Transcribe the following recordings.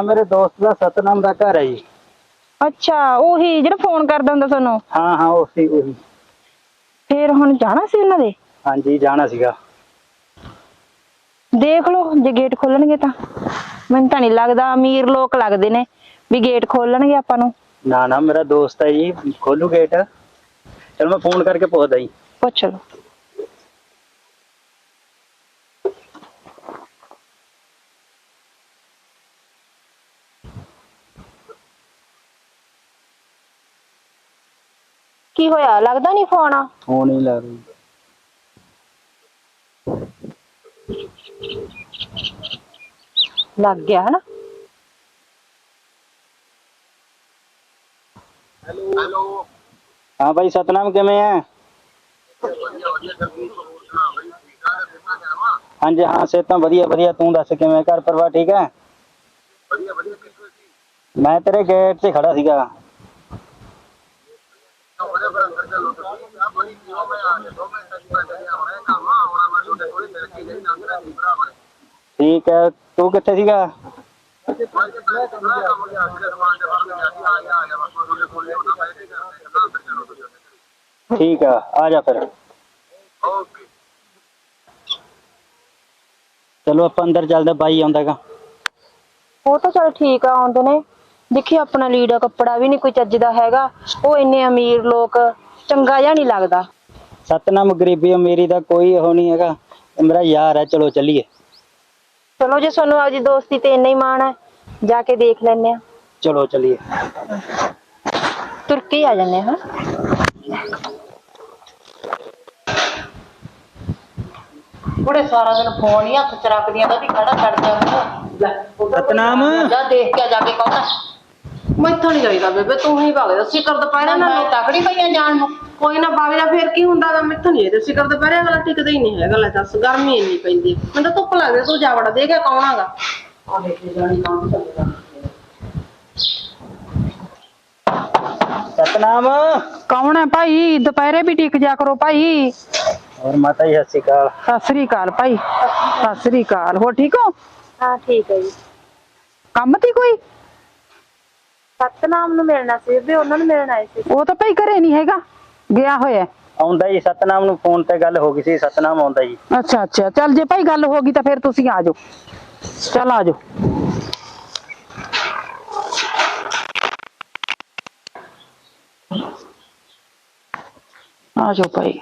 ਆ ਮੇਰੇ ਦੋਸਤ ਦਾ ਸਤਨਾਮ ਦਾ ਘਰ ਹੈ ਜੀ। ਅੱਛਾ ਉਹੀ ਜਿਹੜਾ ਫੋਨ ਕਰਦਾ ਹੁੰਦਾ ਤੁਹਾਨੂੰ? ਹਾਂ ਹਾਂ ਉਸੇ ਉਹੀ। ਫੇਰ ਹੁਣ ਜਾਣਾ ਸੀ ਉਹਨਾਂ ਦੇ? ਹਾਂਜੀ ਜਾਣਾ ਸੀਗਾ। ਦੇਖ ਲਓ ਜੇ ਗੇਟ ਖੋਲਣਗੇ ਤਾਂ। ਮੈਨੂੰ ਤਾਂ ਨਹੀਂ ਲੱਗਦਾ ਅਮੀਰ ਲੋਕ ਲੱਗਦੇ ਨੇ ਵੀ ਗੇਟ ਖੋਲਣਗੇ ਆਪਾਂ ਨੂੰ। ਨਾ ਨਾ ਮੇਰਾ ਦੋਸਤ ਹੈ ਜੀ ਖੋਲੂ ਗੇਟ। ਚਲ ਮੈਂ ਫੋਨ ਕਰਕੇ ਪੁੱਛਦਾ ਜੀ। ਪੁੱਛ ਲਓ। ਕੀ ਹੋਇਆ? ਲੱਗਦਾ ਨਹੀਂ ਫੋਨ ਆ? ਫੋਨ ਹੀ ਲੱਗ ਰਿਹਾ। ਲੱਗ ਗਿਆ ਹਨਾ? ਹਾਂ ਭਾਈ ਸਤਨਾਮ ਕਿਵੇਂ ਹੈ ਹਾਂਜੀ ਹਾਂ ਸਿਹਤਾਂ ਵਧੀਆ ਵਧੀਆ। ਤੂੰ ਦੱਸ ਕਿਵੇਂ ਘਰ ਪਰਿਵਾਰ ਠੀਕ ਹੈ ਮੈਂ ਤੇਰੇ ਗੇਟ 'ਤੇ ਖੜਾ ਸੀਗਾ। ਠੀਕ ਹੈ ਤੂੰ ਕਿੱਥੇ ਸੀਗਾ ਠੀਕ ਆ ਆ ਜਾ ਫਿਰ ਚਲੋ ਆਪਾਂ ਅੰਦਰ ਚੱਲਦੇ ਬਾਈ ਆਉਂਦਾਗਾ ਉਹ ਤਾਂ ਚਲ ਠੀਕ ਆ ਆਉਂਦੇ ਨੇ ਦੇਖੀ ਆਪਣਾ ਲੀੜਾ ਕੱਪੜਾ ਵੀ ਨਹੀਂ ਕੋਈ ਚੱਜ ਦਾ ਹੈਗਾ। ਉਹ ਇੰਨੇ ਅਮੀਰ ਲੋਕ ਚੰਗਾ ਜਿਹਾ ਨਹੀਂ ਲੱਗਦਾ। ਸਤਨਾਮ ਗਰੀਬੀ ਅਮੀਰੀ ਦਾ ਕੋਈ ਉਹ ਨਹੀਂ ਹੈਗਾ। ਇਹ ਮੇਰਾ ਯਾਰ ਹੈ ਚਲੋ ਚੱਲੀਏ। ਚਲੋ ਜੇ ਤੁਹਾਨੂੰ ਆਪਦੀ ਦੋਸਤੀ ਤੇ ਇੰਨਾ ਹੀ ਮਾਣ ਹੈ। ਜਾ ਕੇ ਦੇਖ ਲੈਨੇ ਆ ਚਲੋ ਚੱਲੀਏ। ਤੁਰ ਕੇ ਆ ਜੰਨੇ ਹਾਂ। ਬੜੇ ਸਾਰਾ ਦਿਨ ਫੋਨ ਹੀ ਹੱਥ ਚ ਰੱਖਦੀਆਂ ਤਾਂ ਵੀ ਖੜਾ ਛੱਡ ਜਾਂਦਾ ਲੈ ਉੱਧਰ ਸਤਨਾਮ। ਜਾ ਦੇਖ ਕੇ ਜਾ ਕੇ ਕਹਦਾ ਮੈਥੋਂ ਨਹੀਂ ਜਾਈਦਾ ਬੇਬੇ ਤੂੰ ਹੀ ਭਗ ਜਾ। ਸਿਕਰ ਦੁਪਹਿਰੇ ਮੈਂ ਨਾ ਤਕੜੀ ਪਈਆਂ ਜਾਣ ਨੂੰ। ਕੋਈ ਨਾ ਭਗ ਜਾ ਫੇਰ ਕੀ ਹੁੰਦਾ ਗਾ? ਮੈਥੋਂ ਨਹੀਂ ਇਹਦੇ ਸਿਕਰ ਦੁਪਹਿਰੇ ਅਗਲਾ ਟਿਕਦਾ ਹੀ ਨਹੀਂ ਹੈਗਾ। ਲੈ ਦੱਸ ਗਰਮੀ ਇੰਨੀ ਪੈਂਦੀ। ਮੈਨੂੰ ਤਾਂ ਧੁੱਪ ਲੱਗਦੀ ਤੂੰ ਜਾ ਵੜਾ ਦੇ ਕੇ ਕੌਣ ਆਗਾ ਆ ਦੇਖ ਕੇ ਜਾਣੀ ਕੰਮ ਚੱਲਦਾ ਸਤਨਾਮ। ਕੌਣ ਹੈ ਭਾਈ? ਦੁਪਹਿਰੇ ਵੀ ਟਿਕ ਜਾ ਕਰੋ ਭਾਈ। ਹੋਰ ਮਾਤਾ ਜੀ ਸਤਿ ਸ਼੍ਰੀ ਅਕਾਲ। ਸਤਿ ਸ੍ਰੀ ਅਕਾਲ ਭਾਈ। ਸਤਿ ਸ੍ਰੀ ਅਕਾਲ। ਹੋ ਠੀਕ ਹੋ? ਹਾਂ ਠੀਕ ਹੈ ਜੀ। ਕੰਮ ਤੀ ਕੋਈ? ਸਤਨਾਮ ਨੂੰ ਮਿਲਣਾ ਸੀ ਵੀ ਉਹਨਾਂ ਨੂੰ ਮਿਲਣ ਆਏ ਸੀ ਉਹ ਤਾਂ ਭਾਈ ਘਰੇ ਨਹੀਂ ਹੈਗਾ ਗਿਆ ਹੋਇਆ ਆਉਂਦਾ ਜੀ ਸਤਨਾਮ ਨੂੰ ਫੋਨ ਤੇ ਗੱਲ ਹੋ ਗਈ ਸੀ ਸਤਨਾਮ ਆਉਂਦਾ ਜੀ ਅੱਛਾ ਅੱਛਾ ਚੱਲ ਜੇ ਭਾਈ ਗੱਲ ਹੋ ਗਈ ਤਾਂ ਫਿਰ ਤੁਸੀਂ ਆ ਜਾਓ ਚੱਲ ਆ ਜਾਓ ਆ ਜਾਓ ਭਾਈ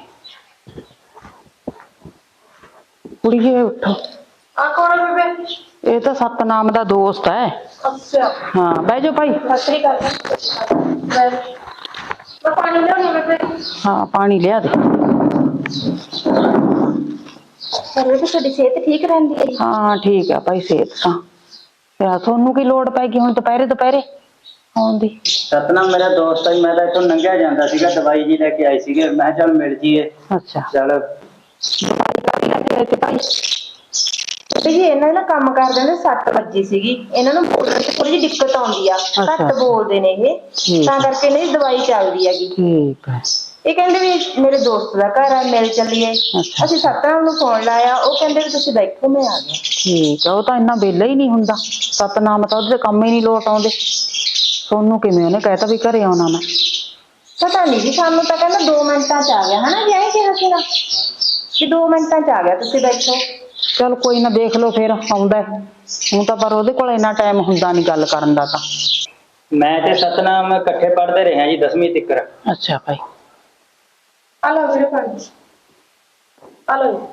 ਕੁੜੀਏ ਉੱਠੋ ਆ ਕੌਣ ਹੈ ਬੇਬੇ ਇਹ ਤਾਂ ਸਤਨਾਮ ਦਾ ਦੋਸਤ ਹੈ ਅੱਛਾ ਹਾਂ ਬਹਿ ਜਾਓ ਭਾਈ ਸਤਰੀ ਕਰ ਮੈਂ ਪਾਣੀ ਲਿਆਉਣੀ ਬੇਬੇ ਹਾਂ ਪਾਣੀ ਲਿਆ ਦੇ ਪਰ ਉਹ ਤੁਹਾਡੀ ਸਿਹਤ ਠੀਕ ਰਹਿੰਦੀ ਹੈ ਹਾਂ ਠੀਕ ਆ ਭਾਈ ਸਿਹਤ ਤਾਂ ਤੇ ਤੁਹਾਨੂੰ ਕੀ ਲੋੜ ਪੈ ਗਈ ਹੁਣ ਦੁਪਹਿਰੇ ਦੁਪਹਿਰੇ ਆਉਣ ਦੀ ਸਤਨਾਮ ਮੇਰਾ ਦੋਸਤ ਹੈ ਜੀ, ਮੈਂ ਤਾਂ ਇੱਥੋਂ ਲੰਘਿਆ ਜਾਂਦਾ ਸੀਗਾ ਦਵਾਈ ਜੀ ਲੈ ਕੇ ਆਏ ਸੀਗੇ ਮੈਂ ਕਿਹਾ ਚੱਲ ਮਿਲ ਜੀਏ ਅੱਛਾ ਚੱਲ ਤੇ ਭਾਈ ਤੇ ਜੀ ਇਹਨਾਂ ਨਾਲ ਕੰਮ ਕਰਦੇ ਨੇ ਸੱਟ ਵੱਜੀ ਸੀਗੀ। ਇਹਨਾਂ ਨੂੰ ਬੋਲਣ 'ਚ ਥੋੜੀ ਜਿਹੀ ਦਿੱਕਤ ਆਉਂਦੀ ਆ। ਘੱਟ। ਬੋਲਦੇ ਨੇ ਇਹ। ਤਾਂ ਕਰਕੇ ਇਹਨਾਂ ਦੀ ਦਵਾਈ ਚੱਲਦੀ ਹੈਗੀ। ਠੀਕ ਹੈ ਇਹ ਕਹਿੰਦੇ ਵੀ ਮੇਰੇ ਦੋਸਤ ਦਾ ਘਰ ਆ ਮਿਲ ਚੱਲੀਏ। ਅਸੀਂ ਸਤਨਾਮ ਨੂੰ ਫੋਨ ਲਾਇਆ। ਉਹ ਕਹਿੰਦੇ ਵੀ ਤੁਸੀਂ ਬੈਠੋ ਮੈਂ ਆ ਗਿਆ। ਠੀਕ ਆ ਉਹ ਤਾਂ ਇੰਨਾ ਵਿਹਲਾ ਹੀ ਨਹੀਂ ਹੁੰਦਾ। ਸਤਨਾਮ ਤਾਂ ਉਹਦੇ ਕੰਮ ਹੀ ਨਹੀਂ ਲੋਟ ਆਉਂਦੇ। ਸੋਨੂੰ ਕਿਵੇਂ ਉਹਨੇ ਕਹਿਤਾ ਵੀ ਘਰੇ ਆਉਣਾ ਮੈਂ? ਪਤਾ ਨਹੀਂ ਜੀ ਸਾਨੂੰ ਤਾਂ ਕਹਿੰਦਾ 2 ਮਿੰਟਾਂ ਚ ਆ ਗਿਆ। ਹਨਾ ਜੀ ਐਂ ਕਿਹਾ ਸੀਗਾ ਕਿ 2 ਮਿੰਟਾਂ ਚ ਆ ਗਿਆ ਤੁਸੀਂ ਬੈਠੋ। ਚਲ ਕੋਈ ਨਾ ਦੇਖ ਲਓ ਫਿਰ ਆਉਂਦਾ ਹੈ। ਹੁਣ ਤਾਂ ਪਰ ਉਹਦੇ ਕੋਲ ਇੰਨਾ ਟਾਈਮ ਹੁੰਦਾ ਨਹੀਂ ਗੱਲ ਕਰਨ ਦਾ ਤਾਂ। ਮੈਂ ਤੇ ਸਤਨਾਮ ਇਕੱਠੇ ਪੜ੍ਹਦੇ ਰਹੇ ਹਾਂ ਜੀ 10ਵੀਂ ਤੱਕ ਅੱਛਾ ਭਾਈ। ਆ ਲਓ ਵੀਰੇ ਪਾਣੀ ਆ ਲਓ ਜੀ।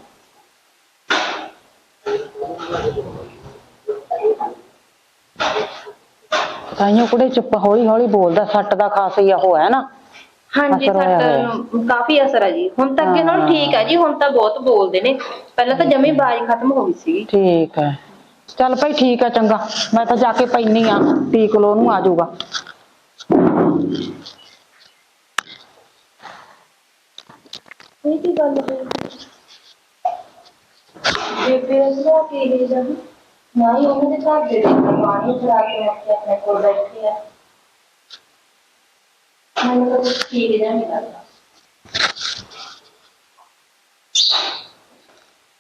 ਤਾਈਓ ਕੁੜੇ ਚੁੱਪ ਹੌਲੀ ਹੌਲੀ ਬੋਲਦਾ ਸੱਟ ਦਾ ਖਾਸ ਹੀ ਉਹ ਹੈ ਨਾ। ਹਾਂਜੀ ਅਸਰ ਹੋਇਆ ਹੋਇਆ। ਸੱਟ ਕਾਫੀ ਅਸਰ ਹੈ ਜੀ। ਹੁਣ ਤਾਂ ਅੱਗੇ ਨਾਲੋਂ ਠੀਕ ਹੈ ਜੀ ਹੁਣ ਤਾਂ ਬਹੁਤ ਬੋਲਦੇ ਨੇ। ਪਹਿਲਾਂ ਤਾਂ ਜਮੀ ਬਾਜ਼ ਖਤਮ ਹੋ ਗਈ ਸੀਗੀ। ਠੀਕ ਹੈ। ਚੱਲ ਭਾਈ ਠੀਕ ਹੈ ਚੰਗਾ। ਮੈਂ ਤਾਂ ਜਾ ਕੇ ਪੈਣੀ ਆ। ਟੀਕ ਲੋ ਨੂੰ ਆ ਜਾਊਗਾ। ਇਹ ਕੀ ਗੱਲ ਹੈ ਬੇਬੇ ਦਾ ਕੀ ਹੈ ਨਾ ਹੀ ਉਹਨਾਂ ਦੇ ਘਰ ਦੇ ਵਿੱਚ ਪਾਣੀ ਫੜਾ ਕੇ ਆਪਣੇ ਆਪਣੇ ਕੋਲ ਬੈਠੇ ਆ। ਮੈਨੂੰ ਤਾਂ ਕੁਝ ਠੀਕ ਜਿਹਾ ਨਹੀਂ ਲੱਗਦਾ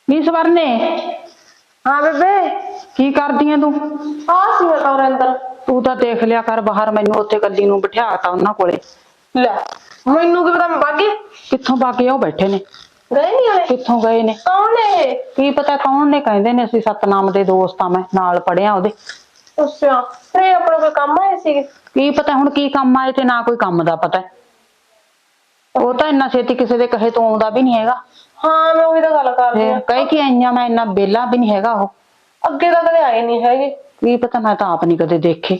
ਨੀ ਸਵਰਨੇ ਹਾਂ ਬੇਬੇ। ਕੀ ਕਰਦੀ ਐ ਤੂੰ? ਆ ਸੀ ਕਮਰੇ ਅੰਦਰ। ਤੂੰ ਤਾਂ ਦੇਖ ਲਿਆ ਕਰ ਬਾਹਰ ਮੈਨੂੰ ਉੱਥੇ ਕੱਲੀ ਨੂੰ ਬਿਠਾਤਾ ਉਹਨਾਂ ਕੋਲੇ। ਲੈ ਮੈਨੂੰ ਕੀ ਪਤਾ ਮੈਂ ਬਾਗੇ ਕਿੱਥੋਂ ਬਾਕੀ ਉਹ ਬੈਠੇ ਨੇ। ਗਏ ਨਹੀਂ ਹਲੇ? ਕਿੱਥੋਂ ਗਏ ਨੇ? ਕੌਣ ਨੇ ਕੀ ਪਤਾ ਕੌਣ ਨੇ? ਕਹਿੰਦੇ ਨੇ ਅਸੀਂ ਸਤਨਾਮ ਦੇ ਦੋਸਤ ਆ ਮੈਂ ਨਾਲ ਪੜਿਆ ਉਹਦੇ। ਅੱਛਾ ਫਿਰ ਇਹ ਆਪਣਾ ਕੋਈ ਕੰਮ ਆਏ ਸੀਗੇ? ਕੀ ਪਤਾ ਹੁਣ ਕੀ ਕੰਮ ਆਏ ਤੇ ਨਾ ਕੋਈ ਕੰਮ ਦਾ ਪਤਾ ਹੈ। ਉਹ ਤਾਂ ਇੰਨਾ ਛੇਤੀ ਕਿਸੇ ਦੇ ਕਹੇ ਤੋਂ ਆਉਂਦਾ ਵੀ ਨਹੀਂ ਹੈਗਾ। ਹਾਂ ਮੈਂ ਉਹੀ ਤਾਂ ਗੱਲ ਕਰਦੀ ਤੇ ਆ ਕਹੇ ਕਿ ਆਈਆਂ ਮੈਂ ਇੰਨਾ ਬੇਲਾ ਵੀ ਨਹੀਂ ਹੈਗਾ ਉਹ। ਅੱਗੇ ਤਾਂ ਕਦੇ ਆਏ ਨਹੀਂ ਹੈਗੇ। ਕੀ ਪਤਾ ਮੈਂ ਤਾਂ ਆਪ ਨਹੀਂ ਕਦੇ ਦੇਖੇ।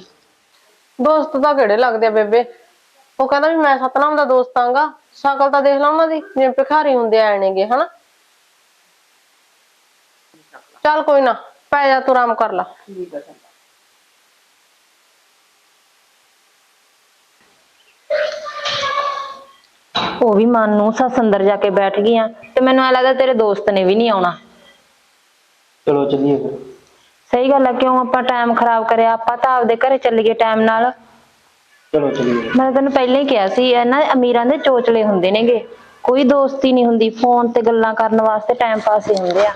ਦੋਸਤ ਤਾਂ ਕਿਹੜੇ ਲੱਗਦੇ ਆ ਬੇਬੇ? ਉਹ ਕਹਿੰਦਾ ਵੀ ਮੈਂ ਸਤਨਾਮ ਦਾ ਦੋਸਤ ਆਂਗਾ। ਸ਼ਕਲ ਤਾਂ ਦੇਖ ਲਾ ਉਹਨਾਂ ਦੀ ਜਿਵੇਂ ਭਿਖਾਰੀ ਹੁੰਦੇ ਆਏ ਨੇਗੇ ਹਨਾ? ਚੱਲ ਕੋਈ ਨਾ ਪੈ ਜਾ ਤੂੰ ਆਰਾਮ ਕਰ ਲਾ। ਉਹ ਵੀ ਮਨ ਨੂੰ ਸੱਸ ਅੰਦਰ ਜਾ ਕੇ ਬੈਠ ਗਈਆਂ ਤੇ ਮੈਨੂੰ ਐ ਲੱਗਦਾ ਤੇਰੇ ਦੋਸਤ ਨੇ ਵੀ ਨਹੀਂ ਆਉਣਾ। ਚਲੋ ਚੱਲੀਏ ਫਿਰ। ਸਹੀ ਗੱਲ ਆ ਕਿਉਂ ਆਪਾਂ ਟਾਈਮ ਖਰਾਬ ਕਰਿਆ? ਆਪਾਂ ਤਾਂ ਆਪਦੇ ਘਰੇ ਚੱਲੀਏ ਟਾਈਮ ਨਾਲ। ਚਲੋ ਚੱਲੀਏ। ਮੈਂ ਤੈਨੂੰ ਪਹਿਲਾਂ ਹੀ ਕਿਹਾ ਸੀ ਇਹਨਾਂ ਅਮੀਰਾਂ ਦੇ ਚੋਚਲੇ ਹੁੰਦੇ ਨੇਗੇ। ਕੋਈ ਦੋਸਤੀ ਨਹੀਂ ਹੁੰਦੀ ਫੋਨ ਤੇ ਗੱਲਾਂ ਕਰਨ ਵਾਸਤੇ ਟਾਈਮ ਪਾਸ ਹੀ ਹੁੰਦੇ ਆ।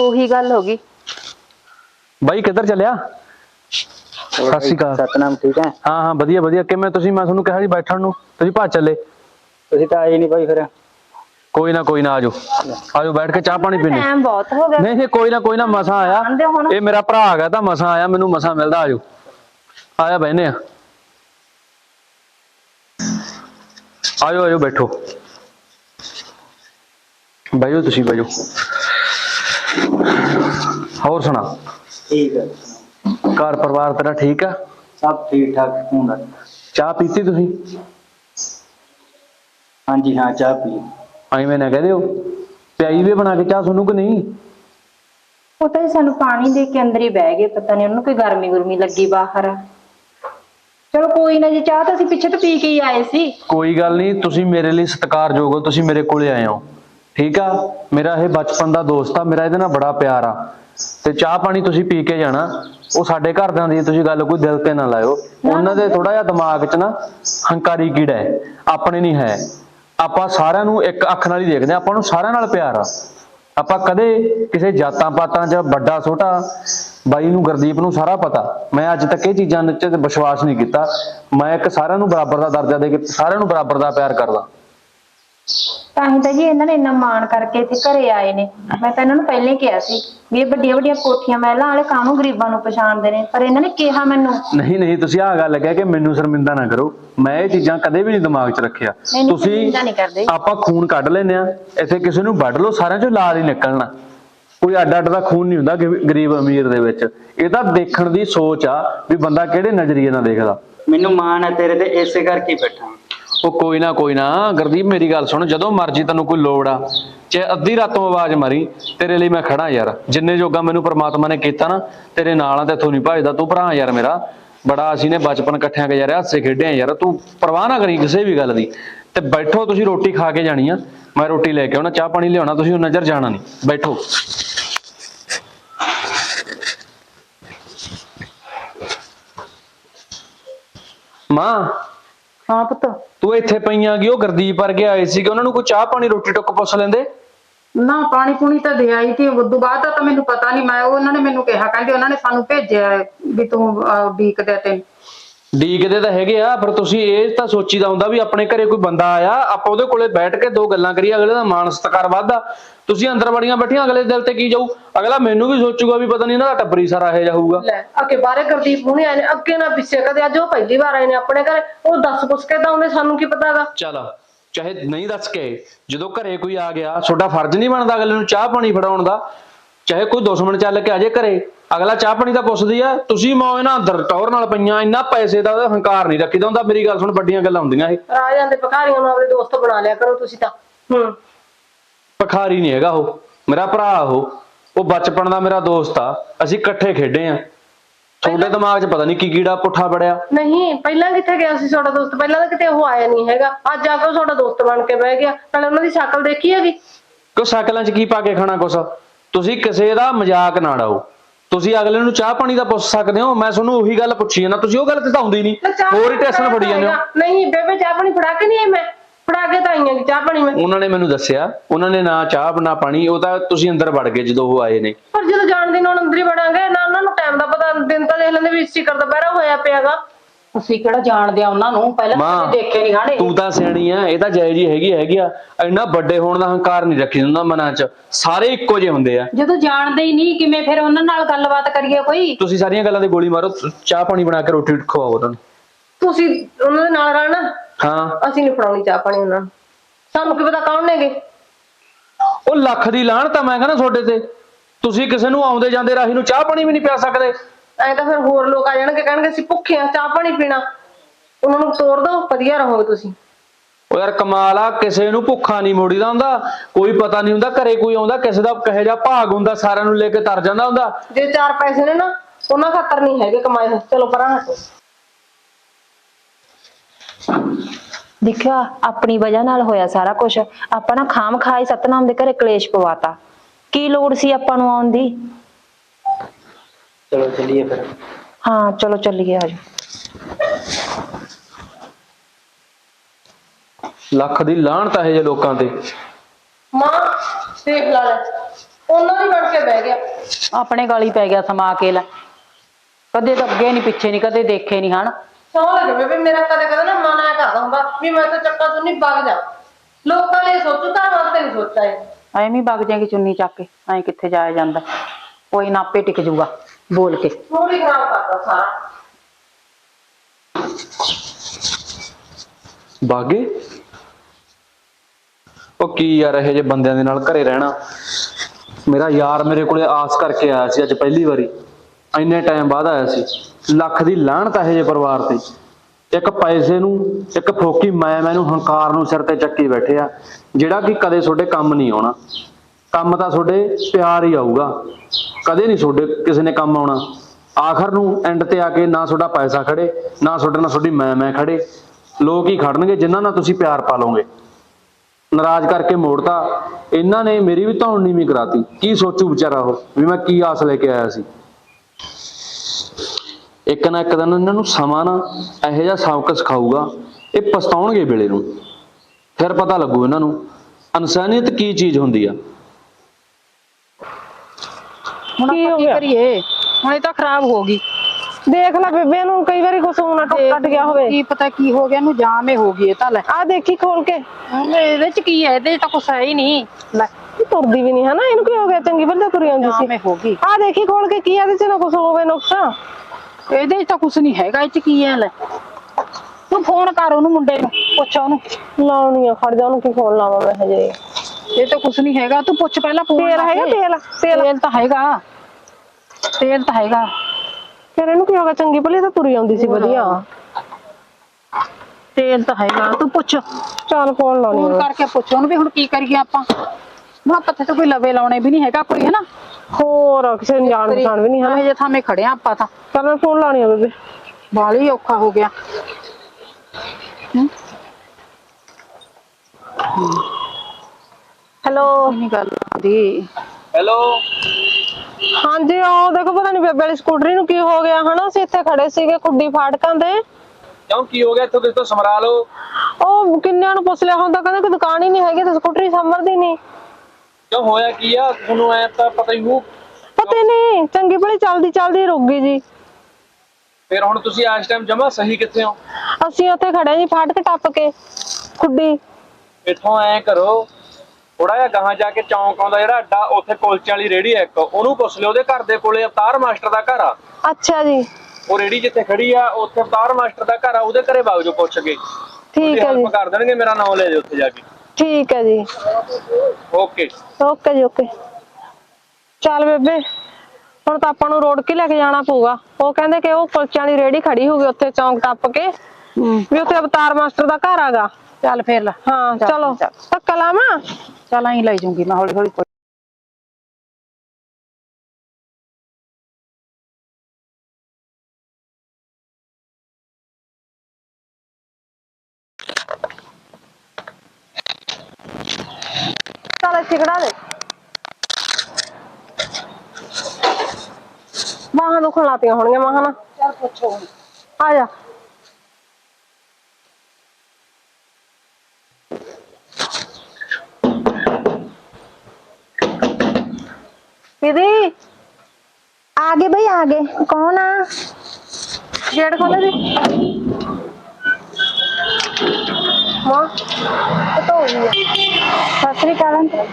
ਉਹੀ ਗੱਲ ਹੋ ਗਈ। ਬਾਈ ਕਿੱਧਰ ਚੱਲਿਆ? ਸਤਿ ਸ਼੍ਰੀ ਅਕਾਲ। ਸਤਨਾਮ ਠੀਕ ਹੈ? ਹਾਂ ਹਾਂ ਵਧੀਆ ਵਧੀਆ। ਕਿਵੇਂ ਤੁਸੀਂ? ਮੈਂ ਤੁਹਾਨੂੰ ਕਿਹਾ ਸੀ ਬੈਠਣ ਨੂੰ। ਤੁਸੀਂ ਭੱਜ ਚੱਲੇ। ਤੁਸੀਂ ਤਾਂ ਆਏ ਨਹੀਂ ਭਾਈ ਫਿਰ। ਕੋਈ ਨਾ ਕੋਈ ਨਾ ਆਜੋ। ਆਜੋ ਬੈਠ ਕੇ ਚਾਹ ਪਾਣੀ ਪੀਣੇ। ਟਾਈਮ ਬਹੁਤ ਹੋ ਗਿਆ। ਨਹੀਂ ਨਹੀਂ ਕੋਈ ਨਾ ਕੋਈ ਨਾ ਮਸਾਂ ਆਇਆ। ਇਹ ਮੇਰਾ ਭਰਾ ਹੈਗਾ ਤਾਂ ਮਸਾਂ ਆਇਆ ਮੈਨੂੰ ਮਸਾਂ ਮਿਲਦਾ ਆਜੋ। ਆਇਆ ਬਹਿਨੇ ਆ। ਆਜੋ ਆਜੋ ਬੈਠੋ। ਬੈਜੋ ਤੁਸੀਂ ਬੈਜੋ ਹੋਰ ਸੁਣਾ। ਠੀਕ ਹੈ। ਘਰ ਪਰਿਵਾਰ ਤੇਰਾ ਠੀਕ ਆ? ਸਭ ਠੀਕ ਠਾਕ ਹੁੰਦਾ ਚਾਹ ਪੀਤੀ ਤੁਸੀਂ? ਹਾਂਜੀ ਹਾਂ ਚਾਹ ਪੀ। ਐਵੇਂ ਨਾ ਕਹਦੇ ਹੋ ਪਿਆਈ ਵੀ ਬਣਾ ਕੇ ਚਾਹ ਤੁਹਾਨੂੰ ਕਿ ਨਹੀਂ? ਉਹ ਤਾਂ ਜੀ ਸਾਨੂੰ ਪਾਣੀ ਦੇ ਕੇ ਅੰਦਰ ਹੀ ਬਹਿ ਗਏ ਪਤਾ ਨਹੀਂ ਉਹਨੂੰ ਕੋਈ ਗਰਮੀ ਗੁਰਮੀ ਲੱਗੀ ਬਾਹਰ। ਚਲੋ ਕੋਈ ਨਾ ਜੀ ਚਾਹ ਤਾਂ ਅਸੀਂ ਪਿੱਛੇ ਤੋਂ ਪੀ ਕੇ ਹੀ ਆਏ ਸੀ। ਕੋਈ ਗੱਲ ਨਹੀਂ ਤੁਸੀਂ ਮੇਰੇ ਲਈ ਸਤਿਕਾਰਯੋਗ ਹੋ ਤੁਸੀਂ ਮੇਰੇ ਕੋਲੇ ਆਏ ਹੋ। ਠੀਕ ਆ? ਮੇਰਾ ਇਹ ਬਚਪਨ ਦਾ ਦੋਸਤ ਆ ਮੇਰਾ ਇਹਦੇ ਨਾਲ ਬੜਾ ਪਿਆਰ ਆ। ਤੇ ਚਾਹ ਪਾਣੀ ਤੁਸੀਂ ਪੀ ਕੇ ਜਾਣਾ। ਉਹ ਸਾਡੇ ਘਰਦਿਆਂ ਦੀ ਤੁਸੀਂ ਗੱਲ ਕੋਈ ਦਿਲ ਤੇ ਨਾ ਲਾਇਓ। ਉਹਨਾਂ ਦੇ ਥੋੜਾ ਜਿਹਾ ਦਿਮਾਗ 'ਚ ਨਾ ਹੰਕਾਰੀ ਕੀੜਾ ਹੈ ਆਪਣੇ ਨਹੀਂ ਹੈ। ਆਪਾਂ ਸਾਰਿਆਂ ਨੂੰ ਇੱਕ ਅੱਖ ਨਾਲ ਹੀ ਦੇਖਦੇ ਆ ਆਪਾਂ ਨੂੰ ਸਾਰਿਆਂ ਨਾਲ ਪਿਆਰ ਆ। ਆਪਾਂ ਕਦੇ ਕਿਸੇ ਜਾਤਾਂ ਪਾਤਾਂ 'ਚ ਵੱਡਾ ਛੋਟਾ ਬਾਈ ਨੂੰ ਗੁਰਦੀਪ ਨੂੰ ਸਾਰਾ ਪਤਾ। ਮੈਂ ਅੱਜ ਤੱਕ ਇਹ ਚੀਜ਼ਾਂ 'ਚ ਵਿਸ਼ਵਾਸ ਨਹੀਂ ਕੀਤਾ। ਮੈਂ ਇੱਕ ਸਾਰਿਆਂ ਨੂੰ ਬਰਾਬਰ ਦਾ ਦਰਜਾ ਦੇ ਕੇ ਸਾਰਿਆਂ ਨੂੰ ਬਰਾਬਰ ਦਾ ਪਿਆਰ ਕਰਦਾ। ਤਾਂ ਹੀ ਤਾਂ ਜੀ ਇਹਨਾਂ ਨੇ ਇੰਨਾ ਮਾਣ ਕਰਕੇ ਇੱਥੇ ਘਰੇ ਆਏ ਨੇ। ਮੈਂ ਤਾਂ ਇਹਨਾਂ ਨੂੰ ਪਹਿਲਾਂ ਹੀ ਕਿਹਾ ਸੀ ਵੀ ਇਹ ਵੱਡੀਆਂ ਵੱਡੀਆਂ ਕੋਠੀਆਂ ਮਹਿਲਾਂ ਵਾਲੇ ਕਾਹਨੂੰ ਗਰੀਬਾਂ ਨੂੰ ਪਛਾਣਦੇ ਨੇ? ਪਰ ਇਹਨਾਂ ਨੇ ਕਿਹਾ ਮੈਨੂੰ। ਨਹੀਂ ਨਹੀਂ ਤੁਸੀਂ ਆਹ ਗੱਲ ਕਹਿ ਕੇ ਮੈਨੂੰ ਸ਼ਰਮਿੰਦਾ ਨਾ ਕਰੋ। ਮੈਂ ਇਹ ਚੀਜ਼ਾਂ ਕਦੇ ਵੀ ਨਹੀਂ ਦਿਮਾਗ 'ਚ ਰੱਖਿਆ। ਨਹੀਂ, ਨਹੀਂ, ਸ਼ਰਮਿੰਦਾ ਨਹੀਂ ਕਰਦੇ। ਆਪਾਂ ਖੂਨ ਕੱਢ ਲੈਨੇ ਆ ਇੱਥੇ ਕਿਸੇ ਨੂੰ ਵੱਢ ਲਓ ਸਾਰਿਆਂ 'ਚੋਂ ਲਾਲ ਹੀ ਨਿਕਲਣਾ। ਕੋਈ ਅੱਡ ਅੱਡ ਦਾ ਖੂਨ ਨਹੀਂ ਹੁੰਦਾ ਗਰੀ- ਗਰੀਬ ਅਮੀਰ ਦੇ ਵਿੱਚ। ਇਹ ਤਾਂ ਦੇਖਣ ਦੀ ਸੋਚ ਆ ਵੀ ਬੰਦਾ ਕਿਹੜੇ ਨਜ਼ਰੀਏ ਨਾਲ ਦੇਖਦਾ। ਮੈਨੂੰ ਮਾਣ ਹੈ ਤੇਰੇ ਤੇ ਇਸੇ ਕਰਕੇ ਹੀ ਬੈਠਾ। ਉਹ ਕੋਈ ਨਾ ਕੋਈ ਨਾ, ਗੁਰਦੀਪ, ਮੇਰੀ ਗੱਲ ਸੁਣ, ਜਦੋਂ ਮਰਜ਼ੀ ਤੈਨੂੰ ਕੋਈ ਲੋੜ ਆ ਚਾਹੇ ਅੱਧੀ ਰਾਤੋਂ ਆਵਾਜ਼ ਮਾਰੀ, ਤੇਰੇ ਲਈ ਮੈਂ ਖੜਾ ਯਾਰ। ਜਿੰਨੇ ਜੋਗਾ ਮੈਨੂੰ ਪ੍ਰਮਾਤਮਾ ਨੇ ਕੀਤਾ ਨਾ, ਤੇਰੇ ਨਾਲ ਆ ਤੇ ਇੱਥੋਂ ਨਹੀਂ ਭਜਦਾ, ਤੂੰ ਭਰਾ ਯਾਰ ਮੇਰਾ। ਬੜਾ ਅਸੀਂ ਨੇ ਬਚਪਨ ਇਕੱਠਿਆਂ ਗੁਜ਼ਾਰਿਆ ਹਾਸੇ ਖੇਡਿਆ ਯਾਰ, ਤੂੰ ਪਰਵਾਹ ਨਾ ਕਰੀ ਕਿਸੇ ਵੀ ਗੱਲ ਦੀ। ਤੇ ਬੈਠੋ, ਤੁਸੀਂ ਰੋਟੀ ਖਾ ਕੇ ਜਾਣੀ ਆ। ਮੈਂ ਰੋਟੀ ਲੈ ਕੇ ਆਉਣਾ, ਚਾਹ ਪਾਣੀ ਲਿਆਉਣਾ, ਤੁਸੀਂ ਉਹ ਨਜ਼ਰ ਜਾਣਾ ਨਹੀਂ। ਬੈਠੋ। ਮਾਂ। ਹਾਂ ਪੁੱਤ। ਤੂੰ ਇੱਥੇ ਪਈਆਂ ਕਿ ਉਹ ਗੁਰਦੀਪ ਵਰਗੇ ਆਏ ਸੀਗੇ? ਉਹਨਾਂ ਨੂੰ ਕੋਈ ਚਾਹ ਪਾਣੀ ਰੋਟੀ ਟੁੱਕ ਪੁੱਛ ਲੈਂਦੇ? ਨਾ ਪਾਣੀ ਪੂਣੀ ਤਾਂ ਦੇ ਆਈ ਤੀ ਉਦੋਂ ਬਾਅਦ ਦਾ ਤਾਂ ਮੈਨੂੰ ਪਤਾ ਨਹੀਂ ਮੈਂ ਉਹਨਾਂ ਨੇ ਮੈਨੂੰ ਕਿਹਾ ਕਹਿੰਦੇ ਉਹਨਾਂ ਨੇ ਸਾਨੂੰ ਭੇਜਿਆ ਹੈ ਵੀ ਤੂੰ ਵੀਕ ਦੇ ਤੇ ਡੀਕਦੇ ਤਾਂ ਹੈਗੇ ਆ ਪਰ ਤੁਸੀਂ ਇਹ ਤਾਂ ਸੋਚੀਦਾ ਹੁੰਦਾ ਵੀ ਆਪਣੇ ਘਰੇ ਕੋਈ ਬੰਦਾ ਆਇਆ ਆਪਾਂ ਉਹਦੇ ਕੋਲੇ ਬੈਠ ਕੇ ਦੋ ਗੱਲਾਂ ਕਰੀਏ ਅਗਲੇ ਦਾ ਮਾਣ ਸਤਿਕਾਰ ਵੱਧਦਾ। ਤੁਸੀਂ ਅੰਦਰ ਬੜੀਆਂ ਬੈਠੀਆਂ ਅਗਲੇ ਦਿਲ ਤੇ ਕੀ ਜਾਊ? ਅਗਲਾ ਮੈਨੂੰ ਵੀ ਸੋਚੂਗਾ ਵੀ ਪਤਾ ਨਹੀਂ ਇਹਨਾਂ ਦਾ ਟੱਬਰੀ ਸਾਰਾ ਇਹ ਜਾਊਗਾ ਲੈ ਅੱਗੇ ਬਾਰੇ ਗੁਰਦੀਪ ਹੁਣੇ ਆਏ ਨੇ ਅੱਗੇ ਨਾ ਪਿੱਛੇ ਕਦੇ ਅੱਜ ਉਹ ਪਹਿਲੀ ਵਾਰ ਆਏ ਨੇ ਆਪਣੇ ਘਰੇ ਉਹ ਦੱਸ ਪੁੱਛ ਕੇ ਤਾਂ ਉਹਨੇ ਸਾਨੂੰ ਕੀ ਪਤਾਗਾ? ਚਲ ਚਾਹੇ ਨਹੀਂ ਦੱਸ ਕੇ ਜਦੋਂ ਘਰੇ ਕੋਈ ਆ ਗਿਆ ਤੁਹਾਡਾ ਫਰਜ਼ ਨਹੀਂ ਬਣਦਾ ਅਗਲੇ ਨੂੰ ਚਾਹ ਪਾਣੀ ਫੜਾਉਣ ਦਾ। ਚਾਹੇ ਕੋਈ ਦੁਸ਼ਮਣ ਚੱਲ ਕੇ ਆ ਜੇ ਘਰੇ। ਅਗਲਾ ਚਾਹ ਪਾਣੀ ਤਾਂ ਪੁੱਛਦੀ ਆ ਤੁਸੀਂ ਮੌ ਇਹਨਾਂ ਅੰਦਰ ਟੌਰ ਨਾਲ ਪਈਆਂ ਇੰਨਾ ਪੈਸੇ ਦਾ ਹੰਕਾਰ ਨਹੀਂ ਰੱਖੀਦਾ ਹੁੰਦਾ ਮੇਰੀ ਗੱਲ ਸੁਣ ਵੱਡੀਆਂ ਗੱਲਾਂ ਹੁੰਦੀਆਂ ਇਹ। ਰਾਜਾਂ ਦੇ ਭਿਖਾਰੀਆਂ ਨੂੰ ਆਪਣੇ ਦੋਸਤ ਬਣਾ ਲਿਆ ਕਰੋ ਤੁਸੀਂ ਤਾਂ। ਹੂੰ। ਪਖਾਰੀ ਨਹੀਂ ਹੈਗਾ ਉਹ ਮੇਰਾ ਭਰਾ ਉਹ ਉਹ ਬਚਪਨ ਦਾ ਮੇਰਾ ਦੋਸਤ ਆ ਅਸੀਂ ਇਕੱਠੇ ਖੇਡੇ ਆ। ਤੁਹਾਡੇ ਦਿਮਾਗ 'ਚ ਪਤਾ ਨਹੀਂ ਕੀ ਕੀੜਾ ਪੁੱਠਾ ਬੜਿਆ ਨਹੀਂ ਪਹਿਲਾਂ ਕਿੱਥੇ ਗਿਆ ਸੀ ਤੁਹਾਡਾ ਦੋਸਤ? ਪਹਿਲਾਂ ਤਾਂ ਕਿਤੇ ਉਹ ਆਇਆ ਨਹੀਂ ਹੈਗਾ। ਅੱਜ ਆ ਕੇ ਉਹ ਤੁਹਾਡਾ ਦੋਸਤ ਬਣ ਕੇ ਬਹਿ ਗਿਆ। ਨਾਲੇ ਉਹਨਾਂ ਦੀ ਸ਼ਕਲ ਦੇਖੀ ਹੈਗੀ। ਕੋ ਸਾਈਕਲਾਂ 'ਚ ਕੀ ਪਾ ਕੇ ਖਾਣਾ ਕੁਛ? ਤੁਸੀਂ ਕਿਸੇ ਦਾ ਮਜ਼ਾਕ ਨਾ ਉਡਾਓ। ਤੁਸੀਂ ਅਗਲੇ ਨੂੰ ਚਾਹ ਪਾਣੀ ਦਾ ਪੁੱਛ ਸਕਦੇ ਹੋ ਮੈਂ ਤੁਹਾਨੂੰ ਉਹੀ ਗੱਲ ਪੁੱਛੀ ਜਾਂਦਾ ਤੁਸੀਂ ਉਹ ਗੱਲ ਤੇ ਤਾਂ ਆਉਂਦੀ ਨਹੀਂ। ਤੇ ਚਾਹ ਹੋਰ ਹੀ ਟੈਸ਼ਨ ਫੜੀ ਜਾਂਦੇ ਹੋ। ਨਹੀਂ ਬੇਬੇ ਚਾਹ ਪਾਣੀ ਫੜਾ ਕੇ ਨਹੀਂ ਆਈ ਮੈਂ। ਫੜਾ ਕੇ ਤਾਂ ਆਈਆਂ ਚਾਹ ਪਾਣੀ ਮੈਂ। ਉਹਨਾਂ ਨੇ ਮੈਨੂੰ ਦੱਸਿਆ ਉਹਨਾਂ ਨੇ ਨਾ ਚਾਹ ਬਣਾ ਪਾਣੀ ਉਹ ਤਾਂ ਤੁਸੀਂ ਅੰਦਰ ਵੜ ਗਏ ਜਦੋਂ ਉਹ ਆਏ ਨੇ। ਪਰ ਜਦੋਂ ਜਾਣਦੇ ਨੇ ਹੁਣ ਅੰਦਰ ਹੀ ਵੜਾਂਗੇ ਨਾ ਉਹਨਾਂ ਨੂੰ ਟਾਈਮ ਦਾ ਪਤਾ ਦਿਨ ਤਾਂ ਦੇਖ ਲੈਂਦੇ ਵੀ ਸਿਕਰ ਦੁਪਹਿਰਾ ਹੋਇਆ ਪਿਆਗਾ। ਅਸੀਂ ਕਿਹੜਾ ਜਾਣਦੇ ਆ ਉਹਨਾਂ ਨੂੰ? ਪਹਿਲਾਂ ਮਾਂ ਕਦੇ ਦੇਖੇ ਨਹੀਂ ਹਾਣੇ ਤੂੰ ਤਾਂ ਸਿਆਣੀ ਆ ਇਹ ਤਾਂ ਜੈ ਜੀ ਹੈਗੀ ਹੈਗੀ ਆ। ਇੰਨਾ ਵੱਡੇ ਹੋਣ ਦਾ ਹੰਕਾਰ ਨਹੀਂ ਰੱਖੀ ਹੁੰਦਾ ਮਨਾਂ 'ਚ। ਸਾਰੇ ਇੱਕੋ ਜਿਹੇ ਹੁੰਦੇ ਆ। ਜਦੋਂ ਜਾਣਦੇ ਹੀ ਨਹੀਂ ਕਿਵੇਂ ਫਿਰ ਉਹਨਾਂ ਨਾਲ ਗੱਲਬਾਤ ਕਰੀਏ ਕੋਈ? ਤੁਸੀਂ ਸਾਰੀਆਂ ਗੱਲਾਂ ਤੇ ਗੋਲੀ ਮਾਰੋ ਚਾਹ ਪਾਣੀ ਬਣਾ ਕੇ ਰੋਟੀ ਖਵਾਓ ਉਹਨਾਂ ਨੂੰ। ਤੁਸੀਂ ਉਹਨਾਂ ਦੇ ਨਾਲ ਰਹਿਣਾ? ਹਾਂ। ਅਸੀਂ ਨਹੀਂ ਫੜਾਉਣੀ ਚਾਹ ਪਾਣੀ ਉਹਨਾਂ ਨੂੰ। ਸਾਨੂੰ ਕੀ ਪਤਾ ਕੌਣ ਨੇਗੇ? ਉਹ ਲੱਖ ਦੀ ਲਾਹਣ ਤਾਂ ਮੈਂ ਕਹਿੰਦਾ ਤੁਹਾਡੇ ਤੇ। ਤੁਸੀਂ ਕਿਸੇ ਨੂੰ ਆਉਂਦੇ ਜਾਂਦੇ ਰਾਹੀ ਨੂੰ ਚਾਹ ਪਾਣੀ ਵੀ ਨਹੀਂ ਪਿਆ ਸਕਦੇ। ਐਂ ਤਾਂ ਫਿਰ ਹੋਰ ਲੋਕ ਆ ਜਾਣਗੇ ਕਹਿਣਗੇ ਅਸੀਂ ਭੁੱਖੇ ਆ ਚਾਹ ਪਾਣੀ ਪੀਣਾ। ਉਹਨਾਂ ਨੂੰ ਤੋੜ ਦਿਓ ਵਧੀਆ ਰਹੋਗੇ ਤੁਸੀਂ। ਉਹ ਯਾਰ ਕਮਾਲ ਆ ਕਿਸੇ ਨੂੰ ਭੁੱਖਾ ਨਹੀਂ ਮੋੜੀਦਾ ਹੁੰਦਾ। ਕੋਈ ਪਤਾ ਨਹੀਂ ਹੁੰਦਾ ਘਰੇ ਕੋਈ ਆਉਂਦਾ ਕਿਸੇ ਦਾ ਕਹੇ ਜਾ ਭਾਗ ਹੁੰਦਾ ਸਾਰਿਆਂ ਨੂੰ ਲੈ ਕੇ ਤਰ ਜਾਂਦਾ ਹੁੰਦਾ। ਜੇ ਚਾਰ ਪੈਸੇ ਨੇ ਨਾ ਉਹਨਾਂ ਖਾਤਰ ਨਹੀਂ ਹੈਗੇ ਕਮਾਏ ਹੋਏ। ਚਲੋ ਪਰਾਂ ਹਟੋ ਦੇਖਿਆ ਆਪਣੀ ਵਜ੍ਹਾ ਨਾਲ ਹੋਇਆ ਸਾਰਾ ਕੁਝ ਆਪਾਂ ਨਾ ਖਾਮ ਖਾਈ ਸਤਨਾਮ ਦੇ ਘਰੇ ਕਲੇਸ਼ ਪਵਾਤਾ। ਕੀ ਲੋੜ ਸੀ ਆਪਾਂ ਨੂੰ ਆਉਣ ਦੀ? ਚਲੋ ਚੱਲੀਏ ਫਿਰ। ਹਾਂ ਚਲੋ ਚੱਲੀਏ ਆਜੋ ਲੱਖ ਦੀ ਲਾਹਣ ਤਾਂ ਇਹ ਜੇ ਲੋਕਾਂ ਤੇ। ਮਾਂ ਦੇਖ ਲਾ ਲੈ। ਉਹਨਾਂ ਦੀ ਬਣ ਕੇ ਬਹਿ ਗਿਆ। ਆਪਣੇ ਗਾਲੀ ਪੈ ਗਿਆ ਸਮਾ ਕੇ ਲੈ। ਕਦੇ ਤਾਂ ਅੱਗੇ ਨਹੀਂ ਪਿੱਛੇ ਨਹੀਂ ਕਦੇ ਦੇਖੇ ਨਹੀਂ ਹਨ? ਸੌ ਲੱਗੇ ਬੇਬੇ ਮੇਰਾ ਕਦੇ ਕਦੇ ਨਾ ਮਨ ਆਇਆ ਕਰਦਾ ਹੁੰਦਾ ਵੀ ਮੈਂ ਤਾਂ ਚੱਕਾ ਚੁੰਨੀ ਵਗ ਜਾ। ਲੋਕਾਂ ਲਈ ਸੋਚੂ ਤਾਂ ਵਾਸਤੇ ਨਹੀਂ ਸੋਚਦਾ ਇਹ। ਐਵੇਂ ਹੀ ਵਗ ਜਾਏਗੀ ਚੁੰਨੀ ਚੱਕ ਕੇ ਐਂ ਕਿੱਥੇ ਜਾਇਆ ਜਾਂਦਾ। ਕੋਈ ਨਾ ਆਪੇ ਟਿਕ ਜਾਊਗਾ ਬੋਲ ਕੇ। ਮੂਡ ਹੀ ਖਰਾਬ ਕਰਦਾ ਸਾਰਾ। ਬਾਗੇ? ਉਹ ਕੀ ਯਾਰ ਇਹ ਜੇ ਬੰਦਿਆਂ ਦੇ ਨਾਲ ਘਰੇ ਰਹਿਣਾ? ਮੇਰਾ ਯਾਰ ਮੇਰੇ ਕੋਲੇ ਆਸ ਕਰਕੇ ਆਇਆ ਸੀ ਅੱਜ ਪਹਿਲੀ ਵਾਰੀ। ਇੰਨੇ ਟਾਈਮ ਬਾਅਦ ਆਇਆ ਸੀ। ਲੱਖ ਦੀ ਲਾਹਣ ਤਾਂ ਇਹ ਜੇ ਪਰਿਵਾਰ ਤੇ। ਇੱਕ ਪੈਸੇ ਨੂੰ ਇੱਕ ਫੋਕੀ ਮੈਂ ਮੈਨੂੰ ਹੰਕਾਰ ਨੂੰ ਸਿਰ ਤੇ ਚੱਕੀ ਬੈਠੇ ਆ। ਜਿਹੜਾ ਕਿ ਕਦੇ ਤੁਹਾਡੇ ਕੰਮ ਨਹੀਂ ਆਉਣਾ। ਕੰਮ ਤਾਂ ਤੁਹਾਡੇ ਪਿਆਰ ਹੀ ਆਊਗਾ। ਕਦੇ ਨਹੀਂ ਤੁਹਾਡੇ ਕਿਸੇ ਨੇ ਕੰਮ ਆਉਣਾ। ਆਖਰ ਨੂੰ ਐਂਡ ਤੇ ਆ ਕੇ ਨਾ ਤੁਹਾਡਾ ਪੈਸਾ ਖੜੇ, ਨਾ ਤੁਹਾਡੇ ਨਾਲ ਤੁਹਾਡੀ ਮੈਂ ਮੈਂ ਖੜੇ। ਲੋਕ ਹੀ ਖੜਨਗੇ ਜਿਨ੍ਹਾਂ ਨਾਲ ਤੁਸੀਂ ਪਿਆਰ ਪਾ ਲਓਗੇ ਨਾਰਾਜ਼ ਕਰਕੇ ਮੋੜਤਾ। ਇਹਨਾਂ ਨੇ ਮੇਰੀ ਵੀ ਧੌਣ ਨੀਵੀਂ ਕਰਾਤੀ। ਕੀ ਸੋਚੂ ਵਿਚਾਰਾ ਉਹ? ਵੀ ਮੈਂ ਕੀ ਆਸ ਲੈ ਕੇ ਆਇਆ ਸੀ। ਇੱਕ ਨਾ ਇੱਕ ਦਿਨ ਇਹਨਾਂ ਨੂੰ ਸਮਾਂ ਨਾ ਇਹੋ ਜਿਹਾ ਸਬਕ ਸਿਖਾਊਗਾ। ਇਹ ਪਛਤਾਉਣਗੇ ਵੇਲੇ ਨੂੰ। ਫਿਰ ਪਤਾ ਲੱਗੂ ਇਹਨਾਂ ਨੂੰ। ਇਨਸਾਨੀਅਤ ਕੀ ਚੀਜ਼ ਹੁੰਦੀ ਆ? ਹੁਣ ਆਪਾਂ ਕੀ ਕਰੀਏ? ਹੁਣ ਇਹ ਤਾਂ ਖਰਾਬ ਹੋ ਗਈ। ਦੇਖ ਲੈ ਬੇਬੇ ਨੂੰ ਕਈ ਵਾਰੀ ਕੁਛ ਹੋਣਾ ਕੱਟ ਗਿਆ ਹੋਵੇ। ਕੀ ਪਤਾ ਕੀ ਹੋ ਗਿਆ ਇਹਨੂੰ ਜਾਮ ਹੀ ਹੋ ਗਈ ਇਹ ਤਾਂ ਲੈ। ਆ ਦੇਖੀ ਖੋਲ ਕੇ। ਇਹਦੇ ਚ ਕੀ ਹੈ? ਇਹਦੇ ਚ ਤਾਂ ਕੁਛ ਹੈ ਹੀ ਨਹੀਂ। ਲੈ। ਇਹ ਤੁਰਦੀ ਵੀ ਨਹੀਂ ਹੈ ਨਾ ਇਹਨੂੰ ਕੀ ਹੋ ਗਿਆ? ਚੰਗੀ ਬੰਦਾ ਤੁਰੀ ਜਾਂਦੀ ਜਾਮ ਸੀ ਹੀ ਹੋ ਗਈ। ਆ ਦੇਖੀ ਖੋਲ ਕੇ ਕੀ ਆ ਇਹਦੇ ਚ ਨਾ ਕੁਛ ਹੋਵੇ ਨੁਕਸਾ। ਇਹਦੇ ਚ ਤਾਂ ਕੁਛ ਨਹੀਂ ਹੈਗਾ ਇਹ ਚ ਕੀ ਹੈ? ਲੈ। ਤੂੰ ਫੋਨ ਕਰ ਉਹਨੂੰ ਮੁੰਡੇ ਨੂੰ ਪੁੱਛ ਉਹਨੂੰ। ਲਾਉਣੀ ਆ ਖੜ ਜਾ ਉਹਨੂੰ ਕੀ ਫੋਨ ਲਾਵਾਂ ਮੈਂ ਹਜੇ। ਇਹ ਤਾਂ ਕੁਛ ਨਹੀਂ ਹੈਗਾ ਤੂੰ ਪੁੱਛ ਪਹਿਲਾਂ ਫੋਨ ਤੇਲ ਹੈਗਾ ਤੇਲ ਤੇਲ ਤੇਲ ਤਾਂ ਹੈਗਾ ਤੇਲ ਤਾਂ ਹੈਗਾ ਫਿਰ ਇਹਨੂੰ ਕੀ ਹੋ ਗਿਆ ਚੰਗੀ ਭਲੀ ਤਾਂ ਤੁਰੀ ਜਾਂਦੀ ਸੀ ਵਧੀਆ ਤੇਲ ਤਾਂ ਹੈਗਾ ਤੂੰ ਪੁੱਛ ਚੱਲ ਫੋਨ ਲਾਉਣੀ ਫੋਨ ਆ ਕਰਕੇ ਪੁੱਛ ਉਹਨੂੰ ਵੀ ਹੁਣ ਕੀ ਕਰੀਏ ਆਪਾਂ ਨਾ ਪੱਥੇ ਤਾਂ ਕੋਈ ਲਵੇ ਲਾਉਣੇ ਵੀ ਨਹੀਂ ਹੈਗਾ ਕੋਈ ਹੈ ਨਾ ਹੋਰ ਕਿਸੇ ਨੂੰ ਜਾਣ ਪਛਾਣ ਵੀ ਨਹੀਂ ਹੈ ਇਹ ਜੇ ਥਾਵੇਂ ਖੜਿਆ ਆਪਾਂ ਤਾਂ ਚੱਲ ਮੈਂ ਫੋਨ ਲਾਉਣੀ ਆ ਬੇਬੇ ਬਾਲੀ ਔਖਾ ਹੋ ਗਿਆ ਹੈਲੋ। ਨਹੀਂ ਗੱਲ ਦੀ ਹੈਲੋ। ਹਾਂਜੀ ਆਓ ਦੇਖੋ ਪਤਾ ਨਹੀਂ ਬੇਬੇ ਵਾਲੀ ਸਕੂਟਰੀ ਨੂੰ ਕੀ ਹੋ ਗਿਆ ਹਨਾ? ਅਸੀਂ ਇੱਥੇ ਖੜੇ ਸੀਗੇ ਕੁੱਡੀ ਫਾਟਕਾਂ ਦੇ। ਕਿਉਂ ਕੀ ਹੋ ਗਿਆ? ਇੱਥੋਂ ਕਿਸ ਤੋਂ ਸਮਰਾ ਲਓ? ਉਹ ਕਿੰਨਿਆਂ ਨੂੰ ਪੁੱਛ ਲਿਆ ਹੁੰਦਾ ਕਹਿੰਦੇ ਕਿ ਦੁਕਾਨ ਹੀ ਨਹੀਂ ਹੈਗੀ ਤੇ ਸਕੂਟਰੀ ਸੰਭਰਦੀ ਨਹੀਂ। ਕਿਉਂ ਹੋਇਆ ਕੀ ਆ? ਤੁਹਾਨੂੰ ਐ ਤਾਂ ਪਤਾ ਹੀ ਹੋਊ। ਪਤਾ ਹੀ ਨਹੀਂ ਚੰਗੀ ਭਲੀ ਚੱਲਦੀ ਚੱਲਦੀ ਰੁਕ ਗਈ ਜੀ। ਫਿਰ ਹੁਣ ਤੁਸੀਂ ਇਸ ਟਾਈਮ ਜਮਾ ਸਹੀ ਕਿੱਥੇ ਹੋ? ਅਸੀਂ ਉੱਥੇ ਖੜੇ ਜੀ ਫਾਟਕ ਟੱਪ ਕੇ ਕੁੱਡੀ ਇੱਥੋਂ ਐ ਕਰੋ ਥੋੜਾ ਜਿਹਾ ਗਾਹਾਂ ਜਾ ਕੇ ਚੌਂਕ ਆਉਂਦਾ ਜਿਹੜਾ ਅੱਡਾ ਉੱਥੇ ਕੁਲਚੇ ਵਾਲੀ ਰੇੜੀ ਆ ਇੱਕ ਉਹਨੂੰ ਪੁੱਛ ਲਿਓ ਉਹਦੇ ਘਰ ਦੇ ਕੋਲੇ ਅਵਤਾਰ ਮਾਸਟਰ ਦਾ ਘਰ ਆ। ਅੱਛਾ ਜੀ। ਉਹ ਰੇੜੀ ਜਿੱਥੇ ਖੜੀ ਆ ਉੱਥੇ ਅਵਤਾਰ ਮਾਸਟਰ ਦਾ ਘਰ ਆ ਉਹਦੇ ਘਰੇ ਵਗ ਜਾਓ ਪੁੱਛ ਕੇ। ਠੀਕ ਹੈ ਜੀ। ਹੈਲਪ ਕਰ ਦੇਣਗੇ ਮੇਰਾ ਨਾਮ ਲੈ ਜਾਓ ਉੱਥੇ ਜਾ ਕੇ। ਠੀਕ ਹੈ ਜੀ। ਓਕੇ। ਓਕੇ ਜੀ ਓਕੇ। ਚੱਲ ਬੇਬੇ ਹੁਣ ਤਾਂ ਆਪਾਂ ਨੂੰ ਰੋਡ ਕੇ ਲੈ ਕੇ ਜਾਣਾ ਪਊਗਾ। ਉਹ ਕਹਿੰਦੇ ਕਿ ਉਹ ਕੁਲਚਿਆਂ ਦੀ ਰੇੜੀ ਖੜੀ ਹੋਊਗੀ ਉੱਥੇ ਚੌਂਕ ਟੱਪ ਕੇ। ਵੀ ਉੱਥੇ ਅਵਤਾਰ ਮਾਸਟਰ ਦਾ ਘਰ ਆਗਾ ਚੱਲ ਫੇਰ ਲੈ। ਹਾਂ ਚੱਲ। ਧੱਕਾ ਲਾਵਾਂ? ਚੱਲ ਆਈ ਲੈ ਜੂੰਗੀ ਮੈਂ ਹੌਲੀ ਹੌਲੀ। ਚੱਲ ਇੱਥੇ ਖੜਾ ਦੇ। ਮਾਹਾਂ ਦੁਖਣ ਲਾਤੀਆਂ ਹੋਣਗੀਆਂ ਮਾਹਾਂ ਨਾ ਚੱਲ ਪੁੱਛੋ। ਆ ਜਾ। ਬਈ ਆ ਗਏ ਕੌਣ ਆ? ਗੇਟ ਖੋਲੋ ਜੀ। ਮਾਂ ਇਹ ਤਾਂ ਹੋਈ ਹੈ ਸਤਿ ਸ੍ਰੀ ਅਕਾਲ ਅੰਕਲ।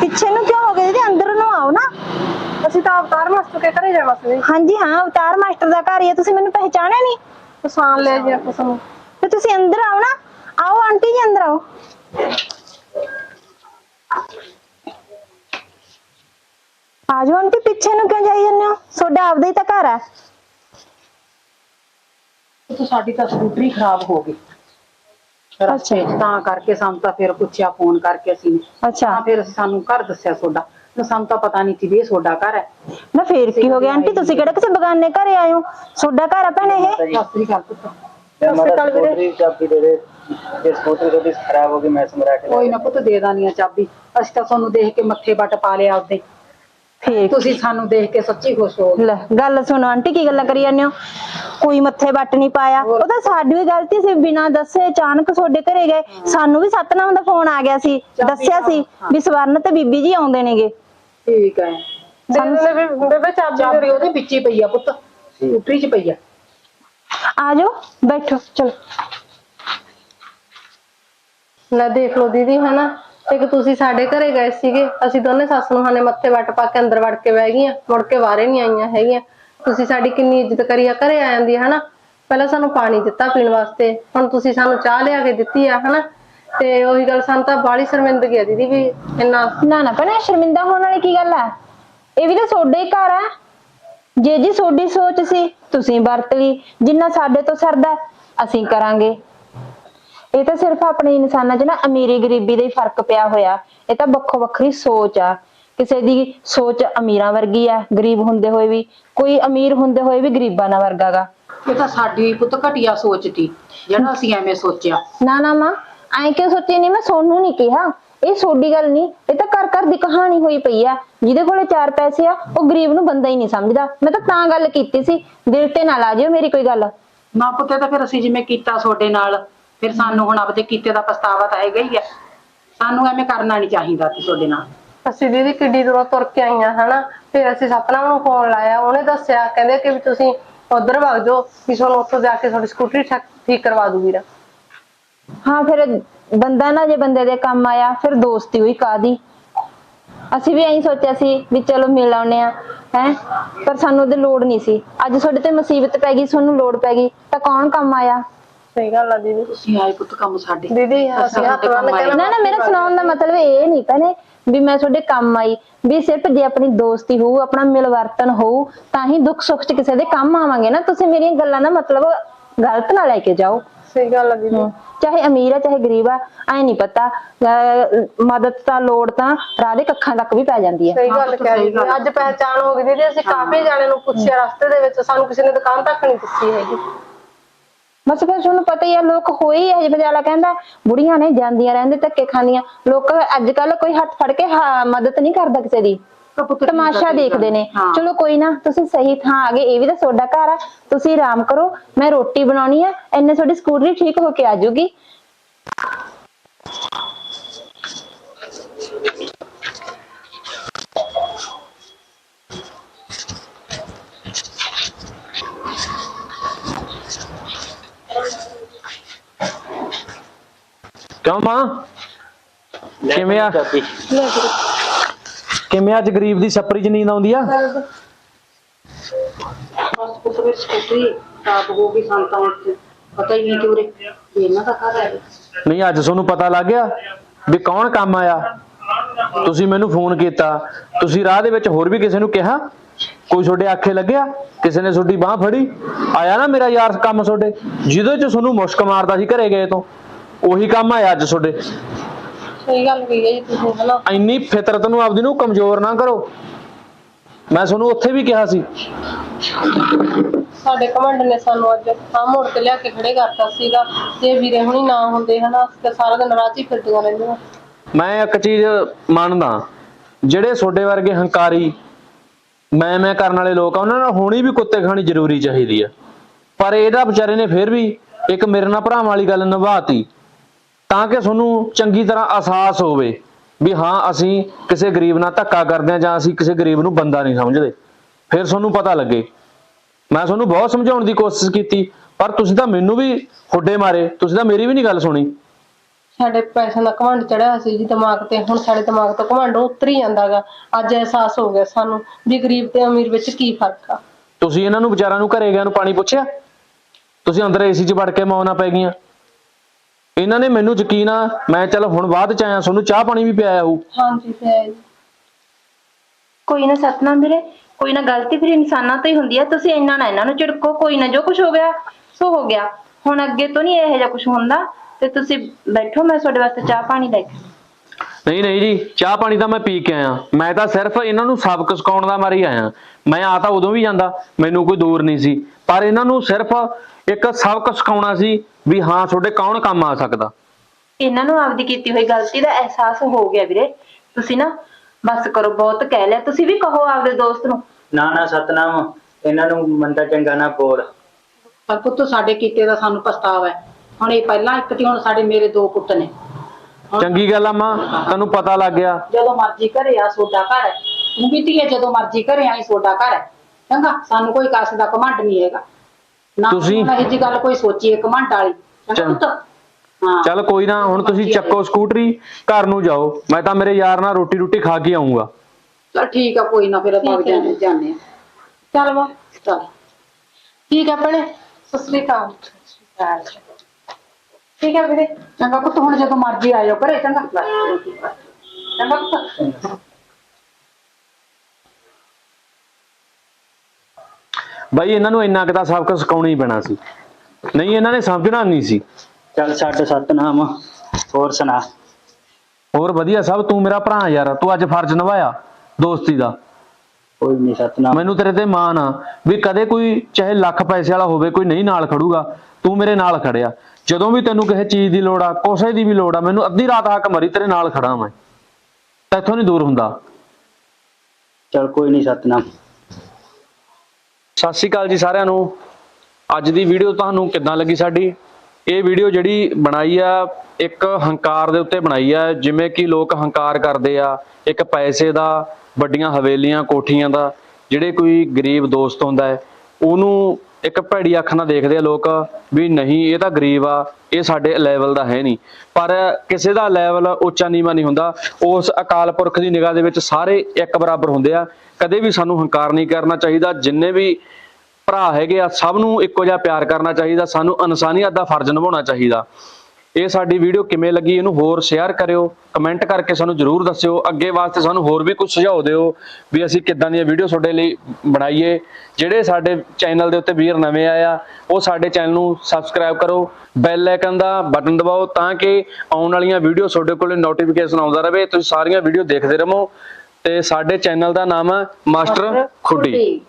ਪਿੱਛੇ ਨੂੰ ਕਿਉਂ ਹੋ ਗਏ ਦੀਦੀ ਅੰਦਰ ਨੂੰ ਆਓ ਨਾ। ਅਸੀਂ ਤਾਂ ਅਵਤਾਰ ਮਾਸਟਰ ਕੇ ਘਰੇ ਜਾਣਾ ਸੀ। ਹਾਂਜੀ ਹਾਂ ਅਵਤਾਰ ਮਾਸਟਰ ਦਾ ਘਰ ਹੀ ਹੈ ਤੁਸੀਂ ਮੈਨੂੰ ਪਹਿਚਾਣਿਆ ਨਹੀਂ? ਪਛਾਣ ਲਿਆ ਜੀ ਆਪਾਂ ਸਾਨੂੰ ਤੇ ਤੁਸੀਂ ਅੰਦਰ ਆਓ ਨਾ। ਆਓ ਆਂਟੀ ਜੀ ਅੰਦਰ ਆਓ। ਆ ਜਾਓ ਆਂਟੀ ਪਿੱਛੇ ਨੂੰ ਕਿਉਂ ਜਾਈ ਜਾਂਦੇ ਹੋ? ਤੁਹਾਡਾ ਆਪਦਾ ਹੀ ਤਾਂ ਘਰ ਹੈ। ਤੇ ਸਾਡੀ ਤਾਂ ਸਕੂਟਰੀ ਖਰਾਬ ਹੋ ਗਈ। 'ਚ ਤਾਂ ਕਰਕੇ ਸਾਨੂੰ ਤਾਂ ਫਿਰ ਪੁੱਛਿਆ ਫੋਨ ਕਰਕੇ ਅਸੀਂ ਅੱਛਾ। ਫਿਰ ਸਾਨੂੰ ਘਰ ਦੱਸਿਆ ਤੁਹਾਡਾ ਤੇ ਸਾਨੂੰ ਤਾਂ ਪਤਾ ਨਹੀਂ ਸੀ ਵੀ ਇਹ ਤੁਹਾਡਾ ਘਰ ਹੈ। ਨਾ ਫੇਰ ਕੀ ਹੋ ਗਿਆ? ਆਂਟੀ ਤੁਸੀਂ ਕਿਹੜਾ ਕਿਸੇ ਬਗਾਨੇ ਘਰੇ ਆਏ ਹੋ? ਤੁਹਾਡਾ ਘਰ ਆ ਭੈਣੇ ਇਹ? ਸਤਿ ਸ੍ਰੀ ਅਕਾਲ ਪੁੱਤ। ਤੇ ਮਾੜਾ ਸਕੂਟਰੀ ਚਾਬੀ ਦੇ ਦੇ। ਜੇ ਸਕੂਟਰੀ ਤੁਹਾਡੀ ਖਰਾਬ ਹੋ ਗਈ ਮੈਂ ਸਮਰਾ ਕੇ ਕੋਈ ਨਾ ਪੁੱਤ ਦੇ ਦਾਨੀ ਆ ਚਾਬੀ। ਅਸੀਂ ਤਾਂ ਤੁਹਾਨੂੰ ਦੇਖ ਕੇ ਮੱਥੇ ਵੱਟ ਪਾ ਲਿਆ ਉਹਦੇ ਤੁਸੀਂ ਸਾਨੂੰ ਦੇਖ ਕੇ ਸੱਚੀ ਖੁਸ਼ ਹੋ ਗਏ। ਲੈ ਗੱਲ ਸੁਣੋ ਆਂਟੀ ਕੀ ਗੱਲਾਂ ਕਰੀ ਜਾਂਦੇ ਹੋ? ਕੋਈ ਮੱਥੇ ਵੱਟ ਨਹੀਂ ਪਾਇਆ। ਉਹ ਤਾਂ ਸਾਡੀ ਵੀ ਗਲਤੀ ਸੀ ਬਿਨਾਂ ਦੱਸੇ ਅਚਾਨਕ ਤੁਹਾਡੇ ਘਰੇ ਗਏ। ਸਾਨੂੰ ਵੀ ਸਤਨਾਮ ਦਾ ਫੋਨ ਆ ਗਿਆ ਸੀ ਦੱਸਿਆ ਸੀ ਵੀ ਸਵਰਨ ਤੇ ਬੀਬੀ ਜੀ ਆਉਂਦੇ ਨੇਗੇ। ਠੀਕ ਹੈ। ਸਾਨੂੰ ਵੀ ਬੇਬੇ ਚਾਬੀ ਚਾਬੀ ਉਹਦੇ ਵਿੱਚ ਹੀ ਪਈ ਆ ਪੁੱਤ। ਸਕੂਟਰੀ 'ਚ ਪਈ ਆ। ਆ ਜਾਓ ਬੈਠੋ ਚਲੋ। ਲੈ ਦੇਖ ਲਓ ਦੀਦੀ ਹਨਾ? ਇੱਕ ਤੁਸੀਂ ਸਾਡੇ ਘਰੇ ਗਏ ਸੀਗੇ, ਅਸੀਂ ਦੋਨੇ ਸੱਸ ਨੂੰ ਹਾਨੇ ਮੱਥੇ ਵੱਟ ਪਾ ਕੇ ਅੰਦਰ ਵੜ ਕੇ ਬਹਿ ਗਈਆਂ, ਮੁੜ ਕੇ ਬਾਹਰੇ ਨਹੀਂ ਆਈਆਂ ਹੈਗੀਆਂ। ਤੁਸੀਂ ਸਾਡੀ ਕਿੰਨੀ ਇੱਜ਼ਤ ਕਰੀ ਆ, ਘਰੇ ਆ ਜਾਂਦੀ ਹਨਾ? ਪਹਿਲਾਂ ਸਾਨੂੰ ਪਾਣੀ ਦਿੱਤਾ ਪੀਣ ਵਾਸਤੇ, ਹੁਣ ਤੁਸੀਂ ਸਾਨੂੰ ਚਾਹ ਲਿਆ ਕੇ ਦਿੱਤੀ ਆ, ਹਨਾ? ਤੇ ਉਹੀ ਗੱਲ ਸਾਨੂੰ ਤਾਂ ਬਾਲੀ ਸ਼ਰਮਿੰਦਗੀ ਆ ਦੀਦੀ ਵੀ ਇੰਨਾ। ਨਾ ਨਾ ਭੈਣੇ, ਸ਼ਰਮਿੰਦਾ ਹੋਣ ਵਾਲੀ ਕੀ ਗੱਲ ਆ? ਇਹ ਵੀ ਤਾਂ ਤੁਹਾਡੇ ਹੀ ਘਰ ਆ। ਜੇ ਜੀ ਤੁਹਾਡੀ ਸੋਚ ਸੀ, ਤੁਸੀਂ ਵਰਤ ਲਈ। ਜਿੰਨਾ ਸਾਡੇ ਤੋਂ ਸਰਦਾ, ਅਸੀਂ ਕਰਾਂਗੇ। ਇਹ ਤਾਂ ਸਿਰਫ ਆਪਣੇ ਇਨਸਾਨਾਂ 'ਚ ਨਾ ਅਮੀਰੀ ਗਰੀਬੀ ਦਾ ਹੀ ਫ਼ਰਕ ਪਿਆ ਹੋਇਆ। ਇਹ ਤਾਂ ਵੱਖੋ ਵੱਖਰੀ ਸੋਚ ਆ। ਕਿਸੇ ਦੀ ਸੋਚ ਅਮੀਰਾਂ ਵਰਗੀ ਆ ਗਰੀਬ ਹੁੰਦੇ ਹੋਏ ਵੀ। ਕੋਈ ਅਮੀਰ ਹੁੰਦੇ ਹੋਏ ਵੀ ਗਰੀਬਾਂ ਨਾਲ ਵਰਗਾਗਾ ਇਹ ਤਾਂ ਸਾਡੀ ਪੁੱਤ ਘਟੀਆ ਸੋਚ ਸੀ ਜਿਹੜਾ ਅਸੀਂ ਐਵੇਂ ਸੋਚਿਆ। ਨਾ ਨਾ ਮਾਂ ਐਂ ਕਿਉਂ ਸੋਚੀ ਨਹੀਂ ਮੈਂ ਸੋਨੂੰ ਨਹੀਂ ਕਿਹਾ। ਇਹ ਸੋਡੀ ਗੱਲ ਨਹੀਂ ਇਹ ਤਾਂ ਘਰ ਘਰ ਦੀ ਕਹਾਣੀ ਹੋਈ ਪਈ ਆ। ਜਿਹਦੇ ਕੋਲੇ ਚਾਰ ਪੈਸੇ ਆ ਉਹ ਗਰੀਬ ਨੂੰ ਬੰਦਾ ਹੀ ਨਹੀਂ ਸਮਝਦਾ। ਮੈਂ ਤਾਂ ਤਾਂ ਗੱਲ ਕੀਤੀ ਸੀ। ਦਿਲ ਤੇ ਨਾ ਲਾ ਜਿਓ ਮੇਰੀ ਕੋਈ ਗੱਲ। ਨਾ ਪੁੱਤੇ ਤਾਂ ਫਿਰ ਅਸੀਂ ਜਿਵੇਂ ਕੀਤਾ ਤੁਹਾਡੇ ਨਾਲ। ਫਿਰ ਸਾਨੂੰ ਹੁਣ ਆਪਦੇ ਕੀਤੇ ਦਾ ਪਛਤਾਵਾ ਤਾਂ ਹੈਗਾ ਹੀ ਆ। ਸਾਨੂੰ ਐਵੇਂ ਕਰਨਾ ਨਹੀਂ ਚਾਹੀਦਾ ਸੀ ਤੁਹਾਡੇ ਨਾਲ। ਅਸੀਂ ਦੀਦੀ ਕਿੱਡੀ ਦੂਰੋਂ ਤੁਰ ਕੇ ਆਈਆਂ ਹਨਾ? ਫਿਰ ਅਸੀਂ ਸਤਨਾਮ ਨੂੰ ਫੋਨ ਲਾਇਆ ਉਹਨੇ ਦੱਸਿਆ ਕਹਿੰਦੇ ਕਿ ਵੀ ਤੁਸੀਂ ਉਧਰ ਵਗ ਜਾਓ ਵੀ ਤੁਹਾਨੂੰ ਉੱਥੋਂ ਜਾ ਕੇ ਤੁਹਾਡੀ ਸਕੂਟਰੀ ਠੱਕ- ਠੀਕ ਕਰਵਾ ਦੂ ਵੀਰਾ ਹਾਂ ਫਿਰ ਬੰਦਾ ਨਾ ਜੇ ਬੰਦੇ ਦੇ ਕੰਮ ਆਇਆ ਫਿਰ ਦੋਸਤੀ ਹੋਈ ਕਾਦੀ ਅਸੀਂ ਵੀ ਐਂ ਸੋਚਿਆ ਸੀ ਵੀ ਚਲੋ ਮਿਲ ਆਉਨੇ ਆ ਹੈ? ਪਰ ਸਾਨੂੰ ਉਹਦੀ ਲੋੜ ਨਹੀਂ ਸੀ। ਅੱਜ ਤੁਹਾਡੇ ਤੇ ਮੁਸੀਬਤ ਪੈ ਗਈ ਤੁਹਾਨੂੰ ਲੋੜ ਪੈ ਗਈ ਤਾਂ ਕੌਣ ਕੰਮ ਆਇਆ? ਸਹੀ ਗੱਲ ਆ ਦੀਦੀ। ਤੁਸੀਂ ਆਏ ਪੁੱਤ ਕੰਮ ਸਾਡੇ। ਦੀਦੀ ਅਸੀਂ ਹੱਥ ਬੰਨ ਕੇ ਨਾ ਨਾ ਮੇਰਾ ਸੁਣਾਉਣ ਦਾ ਮਤਲਬ ਇਹ ਨਹੀਂ ਭੈਣੇ ਵੀ ਮੈਂ ਤੁਹਾਡੇ ਕੰਮ ਆਈ ਵੀ ਸਿਰਫ ਜੇ ਆਪਣੀ ਦੋਸਤੀ ਹੋਊ ਆਪਣਾ ਮਿਲਵਰਤਨ ਹੋਊ ਤਾਂ ਹੀ ਦੁੱਖ ਸੁੱਖ 'ਚ ਕਿਸੇ ਦੇ ਕੰਮ ਆਵਾਂਗੇ ਨਾ। ਤੁਸੀਂ ਮੇਰੀਆਂ ਗੱਲਾਂ ਦਾ ਮਤਲਬ ਗਲਤ ਨਾ ਲੈ ਕੇ ਜਾਓ। ਸਹੀ ਗੱਲ ਆ ਦੀਦੀ। ਚਾਹੇ ਅਮੀਰ ਆ ਚਾਹੇ ਗਰੀਬ ਆ ਐ ਨਹੀਂ ਪਤਾ। ਅਹ ਮਦਦ ਤਾਂ ਲੋੜ ਤਾਂ ਰਾਹ ਦੇ ਕੱਖਾਂ ਤੱਕ ਵੀ ਪੈ ਜਾਂਦੀ ਹੈ ਸਹੀ ਗੱਲ ਕਹਿ ਰਹੀ ਸੀ। ਅੱਜ ਪਹਿਚਾਣ ਹੋ ਗਈ ਦੀਦੀ ਅਸੀਂ ਕਾਫੀ ਜਾਣੇ ਨੂੰ ਪੁੱਛਿਆ ਰਸਤੇ ਦੇ ਵਿੱਚ ਸਾਨੂੰ ਕਿਸੇ ਨੇ ਦੁਕਾਨ ਤੱਕ ਨਹੀਂ ਦਿੱਤੀ ਹੈਗੀ। ਬਸ ਫਿਰ ਤੁਹਾਨੂੰ ਪਤਾ ਹੀ ਆ ਲੋਕ ਹੋਈ ਇਹ ਬਜਾਲਾ ਕਹਿੰਦਾ ਬੁੜੀਆਂ ਨੇ ਜਾਂਦੀਆਂ ਰਹਿੰਦੇ ਧੱਕੇ ਖਾਂਦੀਆਂ ਲੋਕ ਅੱਜ ਕੱਲ ਕੋਈ ਹੱਥ ਫੜ ਕੇ ਹਾਂ, ਮਦਦ ਨਹੀਂ ਕਰਦਾ ਕਿਸੇ ਦੀ ਤਾਂ ਪੁੱਤ ਠੀਕ ਆ, ਤਮਾਸ਼ਾ। ਦੇਖਦੇ ਨੇ ਹਾਂ। ਚਲੋ ਕੋਈ ਨਾ ਤੁਸੀਂ ਸਹੀ ਥਾਂ ਆ ਗਏ ਇਹ ਵੀ ਤਾਂ ਤੁਹਾਡਾ ਘਰ ਆ ਤੁਸੀਂ ਆਰਾਮ ਕਰੋ ਮੈਂ ਰੋਟੀ ਬਣਾਉਣੀ ਆ ਇੰਨੇ ਤੁਹਾਡੀ ਸਕੂਟਰੀ ਠੀਕ ਹੋ ਕੇ ਆ ਜਾਊਗੀ ਕਿਉਂ ਮਾਂ ਕਿਵੇਂ ਆ? ਕਿਵੇਂ ਅੱਜ ਗਰੀਬ ਦੀ ਛੱਪਰੀ ਚ ਨੀਂਦ ਆਉਂਦੀ ਆ? ਬਸ ਪੁੱਤ ਫਿਰ ਸਕੂਟਰੀ ਖਰਾਬ ਹੋ ਗਈ ਸਾਨੂੰ ਤਾਂ ਹੁਣ ਪਤਾ ਹੀ ਨਹੀਂ ਕਿ ਉਰੇ ਵੀ ਇਹਨਾਂ ਦਾ ਘਰ ਹੈ ਨਹੀਂ ਅੱਜ ਤੁਹਾਨੂੰ ਪਤਾ ਲੱਗ ਗਿਆ ਵੀ ਕੌਣ ਕੰਮ ਆਇਆ। ਤੁਸੀਂ ਮੈਨੂੰ ਫੋਨ ਕੀਤਾ। ਤੁਸੀਂ ਰਾਹ ਦੇ ਵਿੱਚ ਹੋਰ ਵੀ ਕਿਸੇ ਨੂੰ ਕਿਹਾ? ਕੋਈ ਤੁਹਾਡੇ ਆਖੇ ਲੱਗਿਆ? ਕਿਸੇ ਨੇ ਤੁਹਾਡੀ ਬਾਹ ਫੜੀ? ਆਇਆ ਨਾ ਮੇਰਾ ਯਾਰ ਕੰਮ ਤੁਹਾਡੇ? ਜਿਹਦੇ ਚ ਤੁਹਾਨੂੰ ਮੁਸ਼ਕ ਮਾਰਦਾ ਸੀ ਘਰੇ ਗਏ ਤੋਂ। ਉਹੀ ਕੰਮ ਆਇਆ ਅੱਜ ਤੁਹਾਡੇ? ਸਹੀ ਗੱਲ ਕਹੀ ਹੈ ਜੀ ਤੁਸੀਂ ਹਨਾ। ਇੰਨੀ ਫਿਤਰਤ ਨੂੰ ਆਪਦੀ ਨੂੰ ਕਮਜ਼ੋਰ ਨਾ ਕਰੋ। ਮੈਂ ਤੁਹਾਨੂੰ ਉੱਥੇ ਵੀ ਕਿਹਾ ਸੀ। ਸਾਡੇ ਕਮੰਡ ਨੇ ਸਾਨੂੰ ਅੱਜ ਆ ਮੋੜ ਤੇ ਲਿਆ ਕੇ ਖੜੇ ਕਰਤਾ ਸੀਗਾ। ਜੇ ਵੀਰੇ ਹੁਣੀ ਨਾ ਹੁੰਦੇ ਹਨਾ ਅਸੀਂ ਤਾਂ ਸਾਰਾ ਦਿਨ ਹੀ ਫਿਰਦੀਆਂ ਰਹਿੰਦੀਆਂ। ਮੈਂ ਇੱਕ ਚੀਜ਼ ਮੰਨਦਾ ਜਿਹੜੇ ਤੁਹਾਡੇ ਵਰਗੇ ਹੰਕਾਰੀ ਮੈਂ ਮੈਂ ਕਰਨ ਵਾਲੇ ਲੋਕ ਆ ਉਹਨਾਂ ਨਾਲ ਹੋਣੀ ਵੀ ਕੁੱਤੇ ਖਾਣੀ ਜ਼ਰੂਰੀ ਚਾਹੀਦੀ ਆ। ਪਰ ਇਹਦਾ ਵਿਚਾਰੇ ਨੇ ਫਿਰ ਵੀ ਇੱਕ ਮੇਰੇ ਨਾਲ ਭਰਾਵਾਂ ਵਾਲੀ ਗੱਲ ਨਿਭਾਤੀ। ਤਾਂ ਕਿ ਤੁਹਾਨੂੰ ਚੰਗੀ ਤਰ੍ਹਾਂ ਅਹਿਸਾਸ ਹੋਵੇ ਵੀ ਹਾਂ ਅਸੀਂ ਕਿਸੇ ਗਰੀਬ ਨਾਲ ਧੱਕਾ ਕਰਦੇ ਹਾਂ ਜਾਂ ਅਸੀਂ ਕਿਸੇ ਗਰੀਬ ਨੂੰ ਬੰਦਾ ਨਹੀਂ ਸਮਝਦੇ। ਫਿਰ ਤੁਹਾਨੂੰ ਪਤਾ ਲੱਗੇ। ਮੈਂ ਤੁਹਾਨੂੰ ਬਹੁਤ ਸਮਝਾਉਣ ਦੀ ਕੋਸ਼ਿਸ਼ ਕੀਤੀ ਪਰ ਤੁਸੀਂ ਤਾਂ ਮੈਨੂੰ ਵੀ ਹੁੱਡੇ ਮਾਰੇ ਤੁਸੀਂ ਤਾਂ ਮੇਰੀ ਵੀ ਨਹੀਂ ਗੱਲ ਸੁਣੀ। ਸਾਡੇ ਪੈਸਿਆਂ ਦਾ ਘਮੰਡ ਚੜਿਆ ਸੀ ਜੀ ਦਿਮਾਗ ਤੇ ਹੁਣ ਸਾਡੇ ਦਿਮਾਗ ਤੋਂ ਘਮੰਡ ਉਤਰ ਜਾਂਦਾਗਾ। ਅੱਜ ਅਹਿਸਾਸ ਹੋ ਗਿਆ ਸਾਨੂੰ ਵੀ ਗਰੀਬ ਤੇ ਅਮੀਰ ਵਿੱਚ ਕੀ ਫ਼ਰਕ ਆ। ਤੁਸੀਂ ਇਹਨਾਂ ਨੂੰ ਵਿਚਾਰਾਂ ਨੂੰ ਘਰੇ ਗਿਆ ਨੂੰ ਪਾਣੀ ਪੁੱਛਿਆ? ਤੁਸੀਂ ਅੰਦਰ ਏਸੀ 'ਚ ਵੜ ਕੇ ਮੌਨਾ ਪੈ ਗਈਆਂ। ਇਹਨਾਂ ਨੇ ਮੈਨੂੰ ਯਕੀਨ ਆ ਮੈਂ ਚੱਲ ਹੁਣ ਬਾਅਦ 'ਚ ਆਇਆ ਤੁਹਾਨੂੰ ਚਾਹ ਪਾਣੀ ਵੀ ਪਿਆਇਆ ਹੋਊ। ਹਾਂਜੀ ਕੋਈ ਨਾ ਸਤਨਾਮ ਵੀਰੇ ਕੋਈ ਨਾ ਗਲਤੀ ਫਿਰ ਇਨਸਾਨਾਂ ਤੋਂ ਹੀ ਹੁੰਦੀ ਆ ਤੁਸੀਂ ਇੰਨਾ ਨਾ ਇਹਨਾਂ ਨੂੰ ਝਿੜਕੋ ਕੋਈ ਨਾ ਜੋ ਕੁਝ ਹੋ ਗਿਆ ਸੋ ਹੋ ਗਿਆ। ਹੁਣ ਅੱਗੇ ਤੋਂ ਨਹੀਂ ਇਹੋ ਜਿਹਾ ਕੁਝ ਹੁੰਦਾ ਤੇ ਤੁਸੀਂ ਬੈਠੋ ਮੈਂ ਤੁਹਾਡੇ ਵਾਸਤੇ ਚਾਹ ਪਾਣੀ ਲੈ ਕੇ ਨਹੀਂ ਨਹੀਂ ਜੀ ਚਾਹ ਪਾਣੀ ਤਾਂ ਮੈਂ ਪੀ ਕੇ ਆਇਆ। ਮੈਂ ਤਾਂ ਸਿਰਫ ਇਹਨਾਂ ਨੂੰ ਸਬਕ ਸਿਖਾਉਣ ਦਾ ਮਾਰੀ ਆਇਆ। ਮੈਂ ਆ ਤਾਂ ਉਦੋਂ ਵੀ ਜਾਂਦਾ ਮੈਨੂੰ ਕੋਈ ਦੂਰ ਨਹੀਂ ਸੀ। ਪਰ ਇਹਨਾਂ ਨੂੰ ਸਿਰਫ ਇੱਕ ਸਬਕ ਸਿਖਾਉਣਾ ਸੀ ਵੀ ਹਾਂ ਤੁਹਾਡੇ ਕੌਣ ਕੰਮ ਆ ਸਕਦਾ? ਇਹਨਾਂ ਨੂੰ ਆਪਦੀ ਕੀਤੀ ਹੋਈ ਗਲਤੀ ਦਾ ਅਹਿਸਾਸ ਹੋ ਗਿਆ ਵੀਰੇ। ਤੁਸੀਂ ਨਾ ਬਸ ਕਰੋ ਬਹੁਤ ਕਹਿ ਲਿਆ। ਤੁਸੀਂ ਵੀ ਕਹੋ ਆਪਦੇ ਦੋਸਤ ਨੂੰ। ਨਾ ਨਾ ਸਤਨਾਮ ਇਹਨਾਂ ਨੂੰ ਮੰਦਾ ਚੰਗਾ ਨਾ ਬੋਲ। ਪਰ ਪੁੱਤ ਸਾਡੇ ਕੀਤੇ ਦਾ ਸਾਨੂੰ ਪਛਤਾਵਾ ਹੈ। ਹੁਣ ਇਹ ਪਹਿਲਾਂ ਇੱਕ ਤੇ ਹੁਣ ਸਾਡੇ ਮੇਰੇ ਦੋ ਪੁੱਤ ਨੇ। ਚੰਗੀ ਗੱਲ ਆ ਮਾਂ ਤੈਨੂੰ ਪਤਾ ਲੱਗ ਗਿਆ। ਜਦੋਂ ਮਰਜ਼ੀ ਘਰੇ ਆ ਸੋਡਾ ਘਰ ਹੈ। ਤੂੰ ਵੀ ਧੀਏ ਜਦੋਂ ਮਰਜ਼ੀ ਘਰੇ ਆਈ ਸੋਡਾ ਘਰ ਹੈ। ਚੰਗਾ ਸਾਨੂੰ ਕੋਈ ਕਾਸ ਦਾ ਕਮੰਡ ਨਹੀਂ ਹੈਗਾ। ਨਾ ਤੁਸੀਂ- ਇਹ ਜੀ ਗੱਲ ਕੋਈ ਸੋਚੀਏ ਕਮੰਡ ਵਾਲੀ। ਚੰਗਾ ਚੱਲ। ਪੁੱਤ? ਹਾਂ। ਚੱਲ ਕੋਈ ਨਾ ਹੁਣ ਤੁਸੀਂ ਚੱਕੋ ਸਕੂਟਰੀ ਘਰ ਨੂੰ ਜਾਓ। ਮੈਂ ਤਾਂ ਮੇਰੇ ਯਾਰ ਨਾਲ ਰੋਟੀ ਰੋਟੀ ਖਾ ਕੇ ਆਉਂਗਾ ਚਲ ਠੀਕ ਆ ਕੋਈ ਨਾ ਫਿਰ ਆਪਾਂ ਠੀਕ ਹੈ ਜਾਂਦੇ ਜਾਂਦੇ ਆ। ਚੱਲ ਵਾ ਚਲ। ਠੀਕ ਆ ਭੈਣੇ ਸਤਿ ਸ੍ਰੀ ਅਕਾਲ। ਠੀਕ ਹੈ ਵੀਰੇ ਚੰਗਾ ਪੁੱਤ ਹੁਣ ਜਦੋਂ ਮਰਜ਼ੀ ਆਇਓ ਘਰੇ ਚੰਗਾ। ਚੰਗਾ ਪੁੱਤ। ਬਾਈ ਇਹਨਾਂ ਨੂੰ ਇੰਨਾ ਕੁ ਤਾਂ ਸਬਕ ਸਿਖਾਉਣਾ ਹੀ ਪੈਣਾ ਸੀ। ਨਹੀਂ ਇਹਨਾਂ ਨੇ ਸਮਝਣਾ ਨਹੀਂ ਸੀ। ਚੱਲ ਛੱਡ ਸਤਨਾਮ ਹੋਰ ਸੁਣਾ। ਹੋਰ ਵਧੀਆ ਸਭ ਤੂੰ ਮੇਰਾ ਭਰਾ ਯਾਰ ਤੂੰ ਅੱਜ ਫਰਜ਼ ਨਿਭਾਇਆ ਦੋਸਤੀ ਦਾ। ਕੋਈ ਨਹੀਂ ਸਤਨਾਮ। ਮੈਨੂੰ ਤੇਰੇ ਤੇ ਮਾਣ ਆ ਵੀ ਕਦੇ ਕੋਈ ਚਾਹੇ ਲੱਖ ਪੈਸੇ ਵਾਲਾ ਹੋਵੇ ਕੋਈ ਨਹੀਂ ਨਾਲ ਖੜੂਗਾ। ਤੂੰ ਮੇਰੇ ਨਾਲ ਖੜਿਆ। ਜਦੋਂ ਵੀ ਤੈਨੂੰ ਕਿਸੇ ਚੀਜ਼ ਦੀ ਲੋੜ ਆ ਕੋਸੇ ਦੀ ਵੀ ਲੋੜ ਆ ਮੈਨੂੰ ਅੱਧੀ ਰਾਤ ਹਾਕ ਮਰੀ ਤੇਰੇ ਨਾਲ ਖੜਾ ਮੈਂ। ਤੈਥੋਂ ਨਹੀਂ ਦੂਰ ਹੁੰਦਾ। ਚੱਲ ਕੋਈ ਨਹੀਂ ਸਤਨਾਮ। ਸਤਿ ਸ਼੍ਰੀ ਅਕਾਲ ਜੀ ਸਾਰਿਆਂ ਨੂੰ। ਅੱਜ ਦੀ ਵੀਡੀਓ ਤੁਹਾਨੂੰ ਕਿੱਦਾਂ ਲੱਗੀ ਸਾਡੀ? ਇਹ ਵੀਡੀਓ ਜਿਹੜੀ ਬਣਾਈ ਆ, ਇੱਕ ਹੰਕਾਰ ਦੇ ਉੱਤੇ ਬਣਾਈ ਆ, ਜਿਵੇਂ ਕਿ ਲੋਕ ਹੰਕਾਰ ਕਰਦੇ ਆ, ਇੱਕ ਪੈਸੇ ਦਾ, ਵੱਡੀਆਂ ਹਵੇਲੀਆਂ, ਕੋਠੀਆਂ ਦਾ, ਜਿਹੜੇ ਕੋਈ ਗਰੀਬ ਦੋਸਤ ਹੁੰਦਾ ਹੈ, ਉਹਨੂੰ ਇੱਕ ਭੈੜੀ ਅੱਖ ਨਾਲ ਦੇਖਦੇ ਆ ਲੋਕ ਵੀ ਨਹੀਂ, ਇਹ ਤਾਂ ਗਰੀਬ ਆ, ਇਹ ਸਾਡੇ ਲੈਵਲ ਦਾ ਹੈ ਨਹੀਂ। ਪਰ ਕਿਸੇ ਦਾ ਲੈਵਲ ਉੱਚਾ ਨੀਵਾਂ ਨਹੀਂ ਹੁੰਦਾ। ਉਸ ਅਕਾਲ ਪੁਰਖ ਦੀ ਨਿਗਾਹ ਦੇ ਵਿੱਚ ਸਾਰੇ ਇੱਕ ਬਰਾਬਰ ਹੁੰਦੇ ਆ। ਕਦੇ ਵੀ ਸਾਨੂੰ ਹੰਕਾਰ ਨਹੀਂ ਕਰਨਾ ਚਾਹੀਦਾ। ਜਿੰਨੇ ਵੀ ਭਰਾ ਹੈਗੇ ਆ, ਸਭ ਨੂੰ ਇੱਕੋ ਜਿਹਾ ਪਿਆਰ ਕਰਨਾ ਚਾਹੀਦਾ। ਸਾਨੂੰ ਇਨਸਾਨੀਅਤ ਦਾ ਫਰਜ਼ ਨਿਭਾਉਣਾ ਚਾਹੀਦਾ। ਇਹ ਸਾਡੀ ਵੀਡੀਓ ਕਿਵੇਂ ਲੱਗੀ ਇਹਨੂੰ ਹੋਰ ਸ਼ੇਅਰ ਕਰਿਓ ਕਮੈਂਟ ਕਰਕੇ ਸਾਨੂੰ ਜਰੂਰ ਦੱਸਿਓ। ਅੱਗੇ ਵਾਸਤੇ ਸਾਨੂੰ ਹੋਰ ਵੀ ਕੁਝ ਸੁਝਾਅ ਦਿਓ ਵੀ ਅਸੀਂ ਕਿੱਦਾਂ ਦੀਆਂ ਵੀਡੀਓ ਤੁਹਾਡੇ ਲਈ ਬਣਾਈਏ। ਜਿਹੜੇ ਸਾਡੇ ਚੈਨਲ ਦੇ ਉੱਤੇ ਵੀਰ ਨਵੇਂ ਆਇਆ ਉਹ ਸਾਡੇ ਚੈਨਲ ਨੂੰ ਸਬਸਕ੍ਰਾਈਬ ਕਰੋ। ਬੈਲ ਆਈਕਨ ਦਾ ਬਟਨ ਦਬਾਓ ਤਾਂ ਕਿ ਆਉਣ ਵਾਲੀਆਂ ਵੀਡੀਓ ਤੁਹਾਡੇ ਕੋਲ ਨੋਟੀਫਿਕੇਸ਼ਨ ਆਉਂਦਾ ਰਹੇ। ਤੁਸੀਂ ਸਾਰੀਆਂ ਵੀਡੀਓ ਦੇਖਦੇ ਰਹੋ। ਤੇ ਸਾਡੇ ਚੈਨਲ ਦਾ ਨਾਮ ਹੈ ਮਾਸਟਰ ਖੁੱਡੀ।